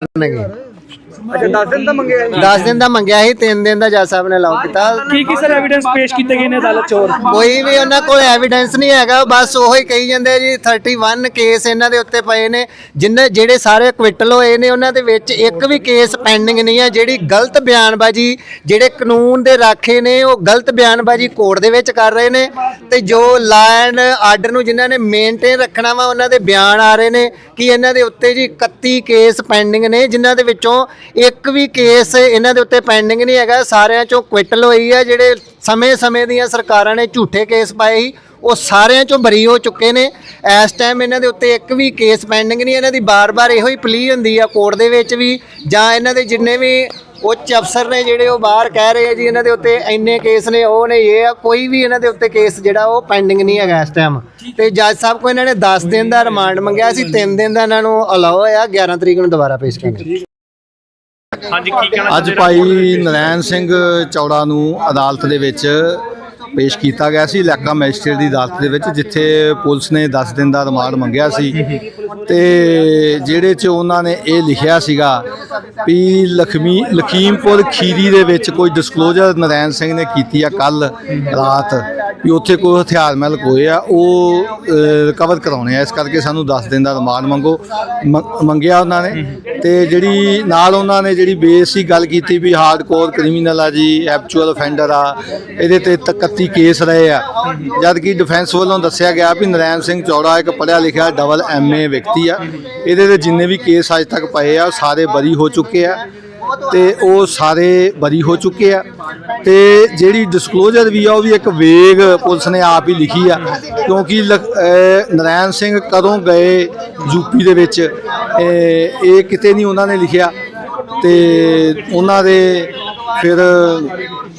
ਕਰਨਗੇ ਅੱਛਾ 10 ਦਿਨ ਦਾ ਮੰਗਿਆ ਜੀ 10 ਦਿਨ ਦਾ ਮੰਗਿਆ ਸੀ 3 ਦਿਨ ਦਾ ਜੱਜ ਸਾਹਿਬ ਨੇ ਅਲਾਉ ਕੀਤਾ। ਕੀ ਕੀ ਸਰ ਐਵੀਡੈਂਸ ਪੇਸ਼ ਕੀਤੇ ਗਏ ਨੇ ਅਦਾਲਤ ਚ ਹੋਰ? ਕੋਈ ਵੀ ਉਹਨਾਂ ਕੋਲ ਐਵੀਡੈਂਸ ਨਹੀਂ ਹੈਗਾ ਬਸ ਉਹੀ ਕਹੀ ਜਾਂਦੇ ਜੀ 31 ਕੇਸ ਇਹਨਾਂ ਦੇ ਉੱਤੇ ਪਏ ਨੇ। ਜਿੰਨੇ ਜਿਹੜੇ ਸਾਰੇ ਕੁਇਟਲ ਹੋਏ ਨੇ ਉਹਨਾਂ ਦੇ ਵਿੱਚ ਇੱਕ ਵੀ ਕੇਸ ਪੈਂਡਿੰਗ ਨਹੀਂ ਹੈ ਜਿਹੜੀ ਗਲਤ ਬਿਆਨਬਾਜ਼ੀ ਜਿਹੜੇ ਕਾਨੂੰਨ ਦੇ ਰਾਖੇ ਨੇ ਉਹ ਗਲਤ ਬਿਆਨਬਾਜ਼ੀ ਕੋਰਟ ਦੇ ਵਿੱਚ ਕਰ ਰਹੇ ਨੇ। ਤੇ ਜੋ ਲਾਇਨ ਆਰਡਰ ਨੂੰ ਜਿਨ੍ਹਾਂ ਨੇ ਮੇਨਟੇਨ ਰੱਖਣਾ ਵਾ ਉਹਨਾਂ ਦੇ ਬਿਆਨ ਆ ਰਹੇ ਨੇ ਕਿ ਇਹਨਾਂ ਦੇ ਉੱਤੇ ਜੀ 31 ਕੇਸ ਪੈਂਡਿੰਗ ਨੇ ਜਿਨ੍ਹਾਂ ਦੇ ਵਿੱਚੋਂ ਇੱਕ ਵੀ ਕੇਸ ਇਹਨਾਂ ਦੇ ਉੱਤੇ ਪੈਂਡਿੰਗ ਨਹੀਂ ਹੈਗਾ। ਸਾਰਿਆਂ ਚੋਂ ਕੁਇਟਲ ਹੋਈ ਹੈ ਜਿਹੜੇ ਸਮੇਂ-ਸਮੇਂ ਦੀਆਂ ਸਰਕਾਰਾਂ ਨੇ ਝੂਠੇ ਕੇਸ ਪਾਏ ਸੀ, ਉਹ ਸਾਰਿਆਂ ਚੋਂ ਬਰੀ ਹੋ ਚੁੱਕੇ ਨੇ। ਇਸ ਟਾਈਮ ਇਹਨਾਂ ਦੇ ਉੱਤੇ ਇੱਕ ਵੀ ਕੇਸ ਪੈਂਡਿੰਗ ਨਹੀਂ, ਇਹਨਾਂ ਦੀ ਬਾਰ-ਬਾਰ ਇਹੋ ਹੀ ਪਲੀ ਹੁੰਦੀ ਆ ਕੋਰਟ ਦੇ ਵਿੱਚ ਵੀ, ਜਾਂ ਇਹਨਾਂ ਦੇ ਜਿੰਨੇ ਵੀ ਉੱਚ ਅਫਸਰ ਨੇ ਜਿਹੜੇ ਉਹ ਬਾਹਰ ਕਹਿ ਰਹੇ ਆ ਜੀ, ਇਹਨਾਂ ਦੇ ਉੱਤੇ ਇੰਨੇ ਕੇਸ ਨੇ, ਉਹ ਨੇ, ਇਹ ਆ, ਕੋਈ ਵੀ ਇਹਨਾਂ ਦੇ ਉੱਤੇ ਕੇਸ ਜਿਹੜਾ ਉਹ ਪੈਂਡਿੰਗ ਨਹੀਂ ਹੈਗਾ ਇਸ ਟਾਈਮ ਤੇ ਜੱਜ ਸਾਹਿਬ ਕੋ ਇਹਨਾਂ ਨੇ 10 ਦਿਨ ਦਾ ਰਿਮਾਂਡ ਮੰਗਿਆ ਸੀ 3 ਦਿਨ ਦਾ ਇਹਨਾਂ ਨੂੰ ਅਲਾਓ ਆ 11 ਤਰੀਕ ਨੂੰ ਦੁਬਾਰਾ ਪੇਸ਼ ਕਰਨਾ। ਹਾਂਜੀ ਕੀ ਕਹਿਣਾ ਅੱਜ ਭਾਈ ਨਰੈਣ ਸਿੰਘ ਚੌੜਾ ਨੂੰ ਅਦਾਲਤ ਦੇ ਵਿੱਚ ਪੇਸ਼ ਕੀਤਾ ਗਿਆ ਸੀ ਇਲਾਕਾ ਮੈਜਿਸਟਰੇਟ ਦੀ ਅਦਾਲਤ ਦੇ ਵਿੱਚ, ਜਿੱਥੇ ਪੁਲਿਸ ਨੇ 10 ਦਿਨ ਦਾ ਰਿਮਾਂਡ ਮੰਗਿਆ ਸੀ। ਤੇ ਜਿਹੜੇ ਚ ਉਹਨਾਂ ਨੇ ਇਹ ਲਿਖਿਆ ਸੀਗਾ ਵੀ ਲਖਮੀ, ਲਖੀਮਪੁਰ ਖੀਰੀ ਦੇ ਵਿੱਚ ਕੋਈ ਡਿਸਕਲੋਜ਼ਰ ਨਰੈਣ ਸਿੰਘ ਨੇ ਕੀਤੀ ਆ ਕੱਲ ਰਾਤ ਵੀ ਉੱਥੇ ਕੋਈ ਹਥਿਆਰ ਮਿਲ ਕੋਏ ਆ, ਉਹ ਰਿਕਵਰ ਕਰਾਉਣੇ ਆ। ਇਸ ਕਰਕੇ ਸਾਨੂੰ 10 ਦਿਨ ਦਾ ਰਿਮਾਂਡ ਮੰਗੋ, ਮ- ਮੰਗਿਆ ਉਹਨਾਂ ਨੇ। ਤੇ ਜਿਹੜੀ ਨਾਲ ਉਹਨਾਂ ਨੇ ਜਿਹੜੀ ਬੇਸਿਕ ਗੱਲ ਕੀਤੀ ਵੀ ਹਾਰਡਕੋਰ ਕ੍ਰਿਮੀਨਲ ਆ ਜੀ ਐਕਚੁਅਲ ਅਫੈਂਡਰ ਆ, ਇਹਦੇ ਤੇ 31 ਕੇਸ ਰਹੇ ਆ। ਜਦ ਕਿ ਡਿਫੈਂਸ ਵੱਲੋਂ ਦੱਸਿਆ ਗਿਆ ਵੀ ਨਰੈਣ ਸਿੰਘ ਚੌੜਾ ਇੱਕ ਪੜ੍ਹਿਆ ਲਿਖਿਆ ਡਬਲ ਐਮਏ ਵਿਅਕਤੀ ਆ। ਇਹਦੇ ਦੇ ਜਿੰਨੇ ਵੀ ਕੇਸ ਅੱਜ ਤੱਕ ਪਏ ਆ ਉਹ ਸਾਰੇ ਬਰੀ ਹੋ ਚੁੱਕੇ ਆ ਤੇ ਉਹ ਸਾਰੇ ਬਰੀ ਹੋ ਚੁੱਕੇ ਆ। ਤੇ ਜਿਹੜੀ ਡਿਸਕਲੋਜ਼ਰ ਵੀ ਆ, ਉਹ ਵੀ ਇੱਕ ਵੇਗ ਪੁਲਿਸ ਨੇ ਆਪ ਹੀ ਲਿਖੀ ਆ। ਕਿਉਂਕਿ ਲਖ- ਨਰਾਇਣ ਸਿੰਘ ਕਦੋਂ ਗਏ ਯੂਪੀ ਦੇ ਵਿੱਚ, ਇਹ ਇਹ ਕਿਤੇ ਨਹੀਂ ਉਹਨਾਂ ਨੇ ਲਿਖਿਆ। ਤੇ ਉਹਨਾਂ ਦੇ ਫਿਰ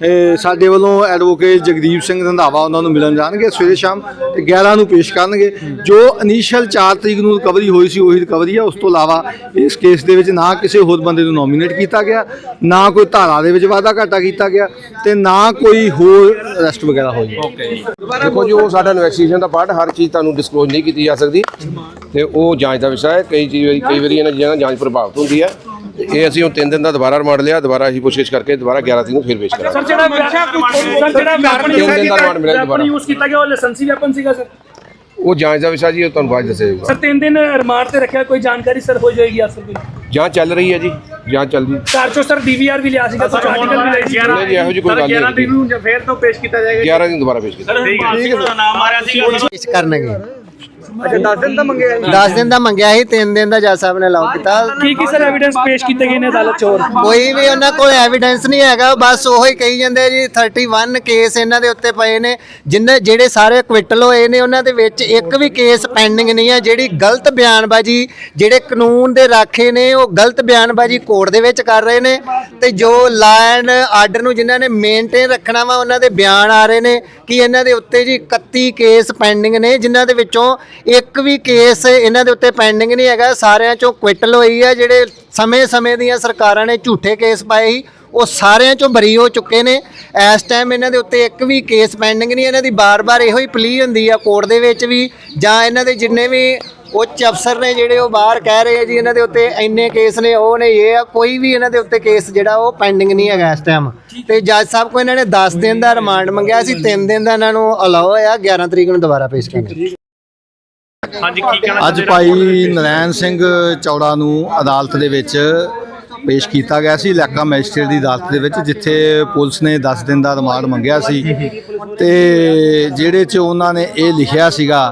ਇਹ ਸਾਡੇ ਵੱਲੋਂ ਐਡਵੋਕੇਟ ਜਗਦੀਪ ਸਿੰਘ ਰੰਧਾਵਾ ਉਹਨਾਂ ਨੂੰ ਮਿਲਣ ਜਾਣਗੇ ਸਵੇਰੇ ਸ਼ਾਮ ਤੇ 11 ਨੂੰ ਪੇਸ਼ ਕਰਨਗੇ। ਜੋ ਇਨੀਸ਼ੀਅਲ 4 ਤਰੀਕ ਨੂੰ ਰਿਕਵਰੀ ਹੋਈ ਸੀ, ਉਹੀ ਰਿਕਵਰੀ ਆ। ਉਸ ਤੋਂ ਇਲਾਵਾ ਇਸ ਕੇਸ ਦੇ ਵਿੱਚ ਨਾ ਕਿਸੇ ਹੋਰ ਬੰਦੇ ਨੂੰ ਨੋਮੀਨੇਟ ਕੀਤਾ ਗਿਆ, ਨਾ ਕੋਈ ਧਾਰਾ ਦੇ ਵਿੱਚ ਵਾਧਾ ਘਾਟਾ ਕੀਤਾ ਗਿਆ ਤੇ ਨਾ ਕੋਈ ਹੋਰ ਅਰੈਸਟ ਵਗੈਰਾ ਹੋਈ। ਓਕੇ ਜੀ। ਦੇਖੋ ਜੀ, ਉਹ ਸਾਡਾ ਇਨਵੈਸਟੀਗੇਸ਼ਨ ਦਾ ਪਾਰਟ ਹਰ ਚੀਜ਼ ਤੁਹਾਨੂੰ ਡਿਸਕਲੋਜ਼ ਨਹੀਂ ਕੀਤੀ ਜਾ ਸਕਦੀ ਤੇ ਉਹ ਜਾਂਚ ਦਾ ਵਿਸ਼ਾ ਹੈ। ਕਈ ਚੀਜ਼, ਕਈ ਵਾਰੀ ਇਹਨਾਂ ਚੀਜ਼ਾਂ ਨਾਲ ਜਾਂਚ ਪ੍ਰਭਾਵਿਤ ਹੁੰਦੀ ਹੈ। ਇਹ ਅਸੀਂ ਹੁਣ 3 ਦਿਨ ਦਾ ਦੁਬਾਰਾ ਰਿਮਾਂਡ ਲਿਆ ਦੁਬਾਰਾ ਅਸੀਂ ਪੁੱਛਿਸ਼ ਕਰਕੇ ਦੁਬਾਰਾ 11 ਤਰੀਕ ਨੂੰ ਫਿਰ ਪੇਸ਼ ਕਰਾਂਗੇ। ਸਰ ਜਿਹੜਾ ਸਰ ਜਿਹੜਾ ਵੈਪਨ ਤਿੰਨ ਦਿਨ ਦਾ ਰਿਮਾਂਡ ਮਿਲਿਆ ਦੁਬਾਰਾ। ਯੂਜ਼ ਕੀਤਾ ਗਿਆ ਉਹ ਲਾਇਸੈਂਸੀ ਵੈਪਨ ਸੀਗਾ ਸਰ? ਉਹ ਜਾਂਚ ਦਾ ਵਿਸ਼ਾ ਜੀ ਉਹ ਤੁਹਾਨੂੰ ਬਾਅਦ ਦੱਸਿਆ ਜਾਊਗਾ। ਸਰ ਤਿੰਨ ਦਿਨ ਰਿਮਾਂਡ ਤੇ ਰੱਖਿਆ ਕੋਈ ਜਾਣਕਾਰੀ ਸਰ ਹੋ ਜਾਏਗੀ ਅਸਲ ਵਿੱਚ ਜਾਂਚ ਚੱਲ ਰਹੀ ਹੈ ਜੀ ਜਾਂਚ ਚੱਲਦੀ ਘਰ ਚੋਂ ਸਰ ਡੀਵੀਆਰ ਵੀ ਲਿਆ ਸੀਗਾ ਕੁਝ ਆਰਟੀਕਲ ਵੀ ਲਈ ਸੀ ਨਹੀਂ ਜੀ ਇਹੋ ਜਿਹੀ ਕੋਈ ਗੱਲ ਨਹੀਂ ਨੂੰ ਜਾਂ ਫੇਰ ਤੋਂ ਪੇਸ਼ ਕੀਤਾ ਜਾਏਗਾ 11 ਦਿਨ ਦੁਬਾਰਾ ਪੇਸ਼ ਕੀਤਾ ਠੀਕ ਹੈ ਨਾਮ ਆ ਰਿਹਾ ਸੀਗਾ ਪੇਸ਼ ਕਰਨਗੇ। ਅੱਛਾ 10 ਦਿਨ ਦਾ ਮੰਗਿਆ ਜੀ 10 ਦਿਨ ਦਾ ਮੰਗਿਆ ਸੀ 3 ਦਿਨ ਦਾ ਜੱਜ ਸਾਹਿਬ ਨੇ ਅਲਾਉ ਕੀਤਾ। ਕੀ ਕੀ ਸਰ ਐਵੀਡੈਂਸ ਪੇਸ਼ ਕੀਤੇ ਗਏ ਨੇ ਅਦਾਲਤ ਚ? ਹੋਰ ਕੋਈ ਵੀ ਉਹਨਾਂ ਕੋਲ ਐਵੀਡੈਂਸ ਨਹੀਂ ਹੈਗਾ ਬਸ ਉਹੀ ਕਹੀ ਜਾਂਦੇ ਜੀ 31 ਕੇਸ ਇਹਨਾਂ ਦੇ ਉੱਤੇ ਪਏ ਨੇ। ਜਿੰਨੇ ਜਿਹੜੇ ਸਾਰੇ ਕੁਇਟਲ ਹੋਏ ਨੇ ਉਹਨਾਂ ਦੇ ਵਿੱਚ ਇੱਕ ਵੀ ਕੇਸ ਪੈਂਡਿੰਗ ਨਹੀਂ ਹੈ ਜਿਹੜੀ ਗਲਤ ਬਿਆਨਬਾਜ਼ੀ ਜਿਹੜੇ ਕਾਨੂੰਨ ਦੇ ਰਾਖੇ ਨੇ ਉਹ ਗਲਤ ਬਿਆਨਬਾਜ਼ੀ ਕੋਰਟ ਦੇ ਵਿੱਚ ਕਰ ਰਹੇ ਨੇ ਤੇ ਜੋ ਲਾਇਨ ਆਰਡਰ ਨੂੰ ਜਿਨ੍ਹਾਂ ਨੇ ਮੇਨਟੇਨ ਰੱਖਣਾ ਵਾ, ਉਹਨਾਂ ਦੇ ਬਿਆਨ ਆ ਰਹੇ ਨੇ ਕਿ ਇਹਨਾਂ ਦੇ ਉੱਤੇ ਜੀ 31 ਕੇਸ ਪੈਂਡਿੰਗ ਨੇ, ਜਿਨ੍ਹਾਂ ਦੇ ਵਿੱਚੋਂ ਇੱਕ ਵੀ ਕੇਸ ਇਹਨਾਂ ਦੇ ਉੱਤੇ ਪੈਂਡਿੰਗ ਨਹੀਂ ਹੈਗਾ। ਸਾਰਿਆਂ ਚੋਂ ਕੁਇਟਲ ਹੋਈ ਹੈ ਜਿਹੜੇ ਸਮੇਂ-ਸਮੇਂ ਦੀਆਂ ਸਰਕਾਰਾਂ ਨੇ ਝੂਠੇ ਕੇਸ ਪਾਏ ਸੀ, ਉਹ ਸਾਰਿਆਂ ਚੋਂ ਬਰੀ ਹੋ ਚੁੱਕੇ ਨੇ। ਇਸ ਟਾਈਮ ਇਹਨਾਂ ਦੇ ਉੱਤੇ ਇੱਕ ਵੀ ਕੇਸ ਪੈਂਡਿੰਗ ਨਹੀਂ, ਇਹਨਾਂ ਦੀ ਬਾਰ-ਬਾਰ ਇਹੋ ਹੀ ਪਲੀ ਹੁੰਦੀ ਆ ਕੋਰਟ ਦੇ ਵਿੱਚ ਵੀ, ਜਾਂ ਇਹਨਾਂ ਦੇ ਜਿੰਨੇ ਵੀ ਉੱਚ ਅਫਸਰ ਨੇ ਜਿਹੜੇ ਉਹ ਬਾਹਰ ਕਹਿ ਰਹੇ ਆ ਜੀ ਇਹਨਾਂ ਦੇ ਉੱਤੇ ਇੰਨੇ ਕੇਸ ਨੇ ਉਹ ਨੇ ਇਹ ਆ ਕੋਈ ਵੀ ਇਹਨਾਂ ਦੇ ਉੱਤੇ ਕੇਸ ਜਿਹੜਾ ਉਹ ਪੈਂਡਿੰਗ ਨਹੀਂ ਹੈਗਾ ਇਸ ਟਾਈਮ ਤੇ ਜੱਜ ਸਾਹਿਬ ਕੋ ਇਹਨਾਂ ਨੇ 10 ਦਿਨ ਦਾ ਰਿਮਾਂਡ ਮੰਗਿਆ ਸੀ 3 ਦਿਨ ਦਾ ਇਹਨਾਂ ਨੂੰ ਅਲਾਓ ਆ 11 ਤਰੀਕ ਨੂੰ ਦੁਬਾਰਾ ਪੇਸ਼ ਕਰਨਾ। ਹਾਂਜੀ ਕੀ ਕਹਿਣਾ ਅੱਜ ਭਾਈ ਨਰੈਣ ਸਿੰਘ ਚੌੜਾ ਨੂੰ ਅਦਾਲਤ ਦੇ ਵਿੱਚ ਪੇਸ਼ ਕੀਤਾ ਗਿਆ ਸੀ ਇਲਾਕਾ ਮੈਜਿਸਟ੍ਰੇਟ ਦੀ ਅਦਾਲਤ ਦੇ ਵਿੱਚ, ਜਿੱਥੇ ਪੁਲਿਸ ਨੇ 10 ਦਿਨ ਦਾ ਰਿਮਾਂਡ ਮੰਗਿਆ ਸੀ। ਤੇ ਜਿਹੜੇ ਚ ਉਹਨਾਂ ਨੇ ਇਹ ਲਿਖਿਆ ਸੀਗਾ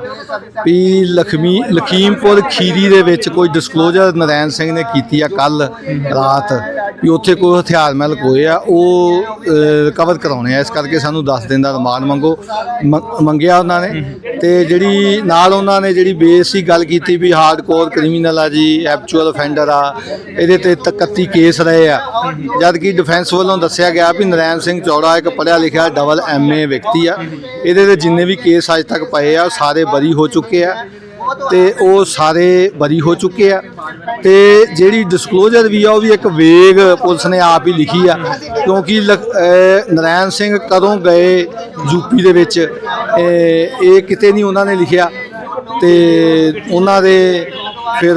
ਵੀ ਲਖਮੀ, ਲਖੀਮਪੁਰ ਖੀਰੀ ਦੇ ਵਿੱਚ ਕੋਈ ਡਿਸਕਲੋਜ਼ਰ ਨਰੈਣ ਸਿੰਘ ਨੇ ਕੀਤੀ ਆ ਕੱਲ ਰਾਤ। ਵੀ ਉੱਥੇ ਕੋਈ ਹਥਿਆਰ ਮਹਿਲ ਕੋਏ ਆ, ਉਹ ਰਿਕਵਰ ਕਰਾਉਣੇ ਆ। ਇਸ ਕਰਕੇ ਸਾਨੂੰ 10 ਦਿਨ ਦਾ ਰਿਮਾਂਡ ਮੰਗੋ, ਮ- ਮੰਗਿਆ ਉਹਨਾਂ ਨੇ। ਤੇ ਜਿਹੜੀ ਨਾਲ ਉਹਨਾਂ ਨੇ ਜਿਹੜੀ ਬੇਸਿਕ ਗੱਲ ਕੀਤੀ ਵੀ ਹਾਰਡਕੋਰ ਕ੍ਰਿਮੀਨਲ ਆ ਜੀ ਐਕਚੁਅਲ ਅਫੈਂਡਰ ਆ, ਇਹਦੇ ਤੇ 31 ਕੇਸ ਰਹੇ ਆ। ਜਦ ਕਿ ਡਿਫੈਂਸ ਵੱਲੋਂ ਦੱਸਿਆ ਗਿਆ ਵੀ ਨਰੈਣ ਸਿੰਘ ਚੌੜਾ ਇੱਕ ਪੜ੍ਹਿਆ ਲਿਖਿਆ ਡਬਲ ਐਮਏ ਵਿਅਕਤੀ ਆ। ਇਹਦੇ ਤੇ ਜਿੰਨੇ ਵੀ ਕੇਸ ਅੱਜ ਤੱਕ ਪਏ ਆ, ਉਹ ਸਾਰੇ ਬਰੀ ਹੋ ਚੁੱਕੇ ਆ। ਤੇ ਉਹ ਸਾਰੇ ਬਰੀ ਹੋ ਚੁੱਕੇ ਆ। ਤੇ ਜਿਹੜੀ ਡਿਸਕਲੋਜ਼ਰ ਵੀ ਆ, ਉਹ ਵੀ ਇੱਕ ਵੇਗ ਪੁਲਿਸ ਨੇ ਆਪ ਹੀ ਲਿਖੀ ਆ। ਕਿਉਂਕਿ ਲਖ- ਨਰਾਇਣ ਸਿੰਘ ਕਦੋਂ ਗਏ ਯੂਪੀ ਦੇ ਵਿੱਚ ਇਹ ਇਹ ਕਿਤੇ ਨਹੀਂ ਉਹਨਾਂ ਨੇ ਲਿਖਿਆ। ਤੇ ਉਹਨਾਂ ਦੇ ਫਿਰ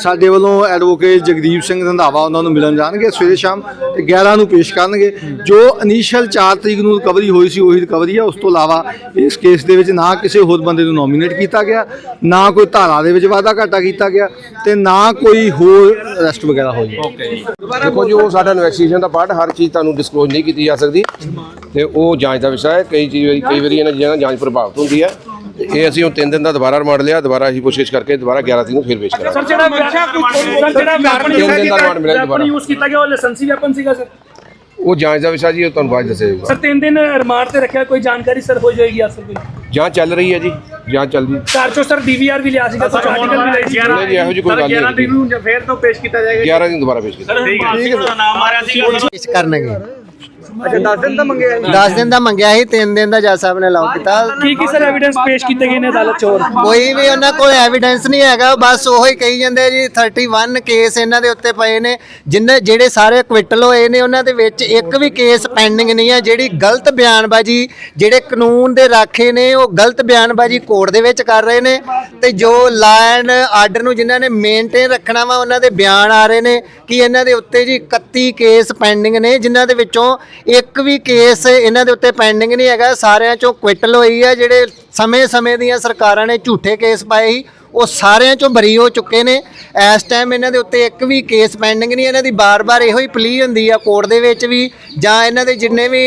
ਸਾਡੇ ਵੱਲੋਂ ਐਡਵੋਕੇਟ ਜਗਦੀਪ ਸਿੰਘ ਰੰਧਾਵਾ ਉਹਨਾਂ ਨੂੰ ਮਿਲਣ ਜਾਣਗੇ ਸਵੇਰੇ ਸ਼ਾਮ ਤੇ 11 ਨੂੰ ਪੇਸ਼ ਕਰਨਗੇ। ਜੋ ਇਨੀਸ਼ੀਅਲ 4 ਤਰੀਕ ਨੂੰ ਰਿਕਵਰੀ ਹੋਈ ਸੀ ਉਹੀ ਰਿਕਵਰੀ ਆ। ਉਸ ਤੋਂ ਇਲਾਵਾ ਇਸ ਕੇਸ ਦੇ ਵਿੱਚ ਨਾ ਕਿਸੇ ਹੋਰ ਬੰਦੇ ਨੂੰ ਨੋਮੀਨੇਟ ਕੀਤਾ ਗਿਆ ਨਾ ਕੋਈ ਧਾਰਾ ਦੇ ਵਿੱਚ ਵਾਧਾ ਘਾਟਾ ਕੀਤਾ ਗਿਆ ਤੇ ਨਾ ਕੋਈ ਹੋਰ ਅਰੈਸਟ ਵਗੈਰਾ ਹੋਈ। ਓਕੇ ਜੀ। ਦੇਖੋ ਜੀ ਉਹ ਸਾਡਾ ਇਨਵੈਸਟੀਗੇਸ਼ਨ ਦਾ ਪਾਰਟ ਹਰ ਚੀਜ਼ ਤੁਹਾਨੂੰ ਡਿਸਕਲੋਜ਼ ਨਹੀਂ ਕੀਤੀ ਜਾ ਸਕਦੀ। ਤੇ ਉਹ ਜਾਂਚ ਦਾ ਵਿਸ਼ਾ ਹੈ। ਕਈ ਚੀਜ਼ ਕਈ ਵਾਰੀ ਇਹਨਾਂ ਚੀਜ਼ਾਂ ਜਾਂਚ ਪ੍ਰਭਾਵਿਤ ਹੁੰਦੀ ਹੈ। ਤੇ ਇਹ ਅਸੀਂ ਹੁਣ 3 ਦਿਨ ਦਾ ਦੁਬਾਰਾ ਰਿਮਾਂਡ ਲਿਆ ਦੁਬਾਰਾ ਅਸੀਂ ਕੋਸ਼ਿਸ਼ ਕਰਕੇ ਦੁਬਾਰਾ 11 ਤਰੀਕ ਨੂੰ ਫਿਰ ਪੇਸ਼ ਕਰਾਂਗੇ। ਸਰ ਜਿਹੜਾ ਸਰ ਜਿਹੜਾ ਵੈਪਨ ਤਿੰਨ ਦਿਨ ਦਾ ਰਿਮਾਂਡ ਮਿਲਿਆ ਵੈਪਨ ਦੁਬਾਰਾ। ਯੂਜ਼ ਕੀਤਾ ਗਿਆ ਉਹ ਲਾਇਸੈਂਸੀ ਵੈਪਨ ਸੀਗਾ ਸਰ? ਉਹ ਜਾਂਚ ਦਾ ਵਿਸ਼ਾ ਜੀ ਉਹ ਤੁਹਾਨੂੰ ਬਾਅਦ 'ਚ ਦੱਸਿਆ ਜਾਊਗਾ। ਸਰ ਤਿੰਨ ਦਿਨ ਰਿਮਾਂਡ ਤੇ ਰੱਖਿਆ ਕੋਈ ਜਾਣਕਾਰੀ ਸਰ ਹੋ ਜਾਏਗੀ ਅਸਲ ਕੋਈ? ਜਾਂਚ ਚੱਲ ਰਹੀ ਹੈ ਜੀ ਜਾਂਚ ਚੱਲਦੀ ਘਰ ਚੋਂ ਸਰ ਡੀਵੀਆਰ ਵੀ ਲਿਆ ਸੀਗਾ ਕੁਝ ਆਰਟੀਕਲ ਵੀ ਸੀ। ਨਹੀਂ ਜੀ ਇਹੋ ਜਿਹੀ ਕੋਈ ਗੱਲ ਨਹੀਂ 11 ਤਰੀਕ ਨੂੰ ਜਾਂ ਫੇਰ ਤੋਂ ਪੇਸ਼ ਕੀਤਾ ਜਾਏਗਾ 11 ਦਿਨ ਦੁਬਾਰਾ ਪੇਸ਼ ਕੀਤਾ ਠੀਕ ਹੈ ਹੈ ਨਾਮ ਆ ਰਿਹਾ ਸੀਗਾ ਪੇਸ਼ ਕਰਨਗੇ। ਅੱਛਾ 10 ਦਿਨ ਦਾ ਮੰਗਿਆ ਜੀ 10 ਦਿਨ ਦਾ ਮੰਗਿਆ ਸੀ 3 ਦਿਨ ਦਾ ਜੱਜ ਸਾਹਿਬ ਨੇ ਅਲਾਉ ਕੀਤਾ। ਕੀ ਕੀ ਸਰ ਐਵੀਡੈਂਸ ਪੇਸ਼ ਕੀਤੇ ਗਏ ਨੇ ਅਦਾਲਤ ਚ ਹੋਰ? ਕੋਈ ਵੀ ਉਹਨਾਂ ਕੋਲ ਐਵੀਡੈਂਸ ਨਹੀਂ ਹੈਗਾ ਬਸ ਉਹੋ ਹੀ ਕਹੀ ਜਾਂਦੇ ਜੀ 31 ਕੇਸ ਇਹਨਾਂ ਦੇ ਉੱਤੇ ਪਏ ਨੇ। ਜਿੰਨੇ ਜਿਹੜੇ ਸਾਰੇ ਕੁਇਟਲ ਹੋਏ ਨੇ ਉਹਨਾਂ ਦੇ ਵਿੱਚ ਇੱਕ ਵੀ ਕੇਸ ਪੈਂਡਿੰਗ ਨਹੀਂ ਹੈ ਜਿਹੜੀ ਗਲਤ ਬਿਆਨਬਾਜ਼ੀ ਜਿਹੜੇ ਕਾਨੂੰਨ ਦੇ ਰਾਖੇ ਨੇ ਉਹ ਗਲਤ ਬਿਆਨਬਾਜ਼ੀ ਕੋਰਟ ਦੇ ਵਿੱਚ ਕਰ ਰਹੇ ਨੇ ਤੇ ਜੋ ਲਾ ਐਂਡ ਆਰਡਰ ਨੂੰ ਜਿਨ੍ਹਾਂ ਨੇ ਮੇਨਟੇਨ ਰੱਖਣਾ ਵਾ, ਉਹਨਾਂ ਦੇ ਬਿਆਨ ਆ ਰਹੇ ਨੇ ਕਿ ਇਹਨਾਂ ਦੇ ਉੱਤੇ ਜੀ 31 ਕੇਸ ਪੈਂਡਿੰਗ ਨੇ, ਜਿਨ੍ਹਾਂ ਦੇ ਵਿੱਚੋਂ ਇੱਕ ਵੀ ਕੇਸ ਇਹਨਾਂ ਦੇ ਉੱਤੇ ਪੈਂਡਿੰਗ ਨਹੀਂ ਹੈਗਾ। ਸਾਰਿਆਂ ਚੋਂ ਕੁਇਟਲ ਹੋਈ ਹੈ ਜਿਹੜੇ ਸਮੇਂ-ਸਮੇਂ ਦੀਆਂ ਸਰਕਾਰਾਂ ਨੇ ਝੂਠੇ ਕੇਸ ਪਾਏ ਸੀ, ਉਹ ਸਾਰਿਆਂ ਚੋਂ ਬਰੀ ਹੋ ਚੁੱਕੇ ਨੇ। ਇਸ ਟਾਈਮ ਇਹਨਾਂ ਦੇ ਉੱਤੇ ਇੱਕ ਵੀ ਕੇਸ ਪੈਂਡਿੰਗ ਨਹੀਂ ਇਹਨਾਂ ਦੀ ਬਾਰ-ਬਾਰ ਇਹੋ ਹੀ ਪਲੀ ਹੁੰਦੀ ਆ ਕੋਰਟ ਦੇ ਵਿੱਚ ਵੀ ਜਾਂ ਇਹਨਾਂ ਦੇ ਜਿੰਨੇ ਵੀ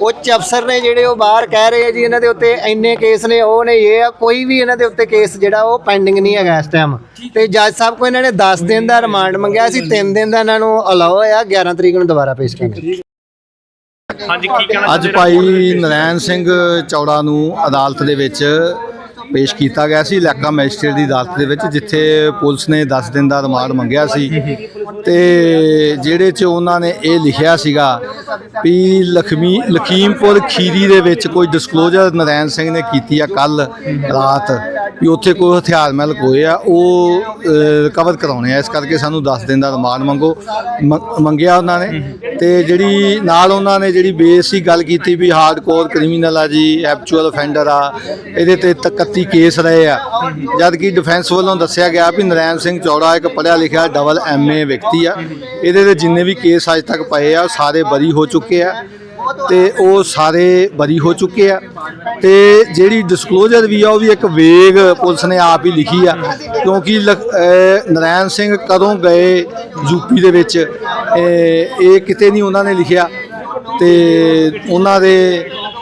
ਉੱਚ ਅਫਸਰ ਨੇ ਜਿਹੜੇ ਉਹ ਬਾਹਰ ਕਹਿ ਰਹੇ ਆ ਜੀ ਇਹਨਾਂ ਦੇ ਉੱਤੇ ਇੰਨੇ ਕੇਸ ਨੇ ਉਹ ਨੇ ਇਹ ਆ ਕੋਈ ਵੀ ਇਹਨਾਂ ਦੇ ਉੱਤੇ ਕੇਸ ਜਿਹੜਾ ਉਹ ਪੈਂਡਿੰਗ ਨਹੀਂ ਹੈਗਾ ਇਸ ਟਾਈਮ ਤੇ ਜੱਜ ਸਾਹਿਬ ਕੋ ਇਹਨਾਂ ਨੇ 10 ਦਿਨ ਦਾ ਰਿਮਾਂਡ ਮੰਗਿਆ ਸੀ 3 ਦਿਨ ਦਾ ਇਹਨਾਂ ਨੂੰ ਅਲਾਓ ਆ 11 ਤਰੀਕ ਨੂੰ ਦੁਬਾਰਾ ਪੇਸ਼ ਕਰਨਾ। ਹਾਂਜੀ ਕੀ ਕਹਿਣਾ ਅੱਜ ਭਾਈ ਨਰੈਣ ਸਿੰਘ ਚੌੜਾ ਨੂੰ ਅਦਾਲਤ ਦੇ ਵਿੱਚ ਪੇਸ਼ ਕੀਤਾ ਗਿਆ ਸੀ ਇਲਾਕਾ ਮੈਜਿਸਟ੍ਰੇਟ ਦੀ ਅਦਾਲਤ ਦੇ ਵਿੱਚ, ਜਿੱਥੇ ਪੁਲਿਸ ਨੇ 10 ਦਿਨ ਦਾ ਰਿਮਾਂਡ ਮੰਗਿਆ ਸੀ। ਤੇ ਜਿਹੜੇ ਚ ਉਹਨਾਂ ਨੇ ਇਹ ਲਿਖਿਆ ਸੀਗਾ ਵੀ ਲਖਮੀ, ਲਖੀਮਪੁਰ ਖੀਰੀ ਦੇ ਵਿੱਚ ਕੋਈ ਡਿਸਕਲੋਜ਼ਰ ਨਰੈਣ ਸਿੰਘ ਨੇ ਕੀਤੀ ਆ ਕੱਲ ਰਾਤ। ਵੀ ਉੱਥੇ ਕੋਈ ਹਥਿਆਰ ਮਹਿਲ ਕੋਏ ਆ, ਉਹ ਰਿਕਵਰ ਕਰਾਉਣੇ ਆ। ਇਸ ਕਰਕੇ ਸਾਨੂੰ 10 ਦਿਨ ਦਾ ਰਿਮਾਂਡ ਮੰਗੋ, ਮ- ਮੰਗਿਆ ਉਹਨਾਂ ਨੇ। ਤੇ ਜਿਹੜੀ ਨਾਲ ਉਹਨਾਂ ਨੇ ਜਿਹੜੀ ਬੇਸ ਬੇਸਿਕ ਗੱਲ ਕੀਤੀ ਵੀ ਹਾਰਡਕੋਰ ਕ੍ਰਿਮੀਨਲ ਆ ਜੀ ਐਕਚੁਅਲ ਅਫੈਂਡਰ ਆ, ਇਹਦੇ ਤੇ 31 ਕੇਸ ਰਹੇ ਆ। ਜਦ ਕਿ ਡਿਫੈਂਸ ਵੱਲੋਂ ਦੱਸਿਆ ਗਿਆ ਵੀ ਨਰੈਣ ਸਿੰਘ ਚੌੜਾ ਇੱਕ ਪੜ੍ਹਿਆ ਲਿਖਿਆ ਡਬਲ ਐਮਏ ਵਿਅਕਤੀ ਆ। ਇਹਦੇ ਤੇ ਜਿੰਨੇ ਵੀ ਕੇਸ ਅੱਜ ਤੱਕ ਪਏ ਆ, ਉਹ ਸਾਰੇ ਬਰੀ ਹੋ ਚੁੱਕੇ ਆ। ਤੇ ਉਹ ਸਾਰੇ ਬਰੀ ਹੋ ਚੁੱਕੇ ਆ। ਤੇ ਜਿਹੜੀ ਡਿਸਕਲੋਜ਼ਰ ਵੀ ਆ, ਉਹ ਵੀ ਇੱਕ ਵੇਗ ਪੁਲਿਸ ਨੇ ਆਪ ਹੀ ਲਿਖੀ ਆ। ਕਿਉਂਕਿ ਲਖ- ਨਰਾਇਣ ਸਿੰਘ ਕਦੋਂ ਗਏ ਯੂਪੀ ਦੇ ਵਿੱਚ, ਇਹ ਇਹ ਕਿਤੇ ਨਹੀਂ ਉਹਨਾਂ ਨੇ ਲਿਖਿਆ। ਤੇ ਉਹਨਾਂ ਦੇ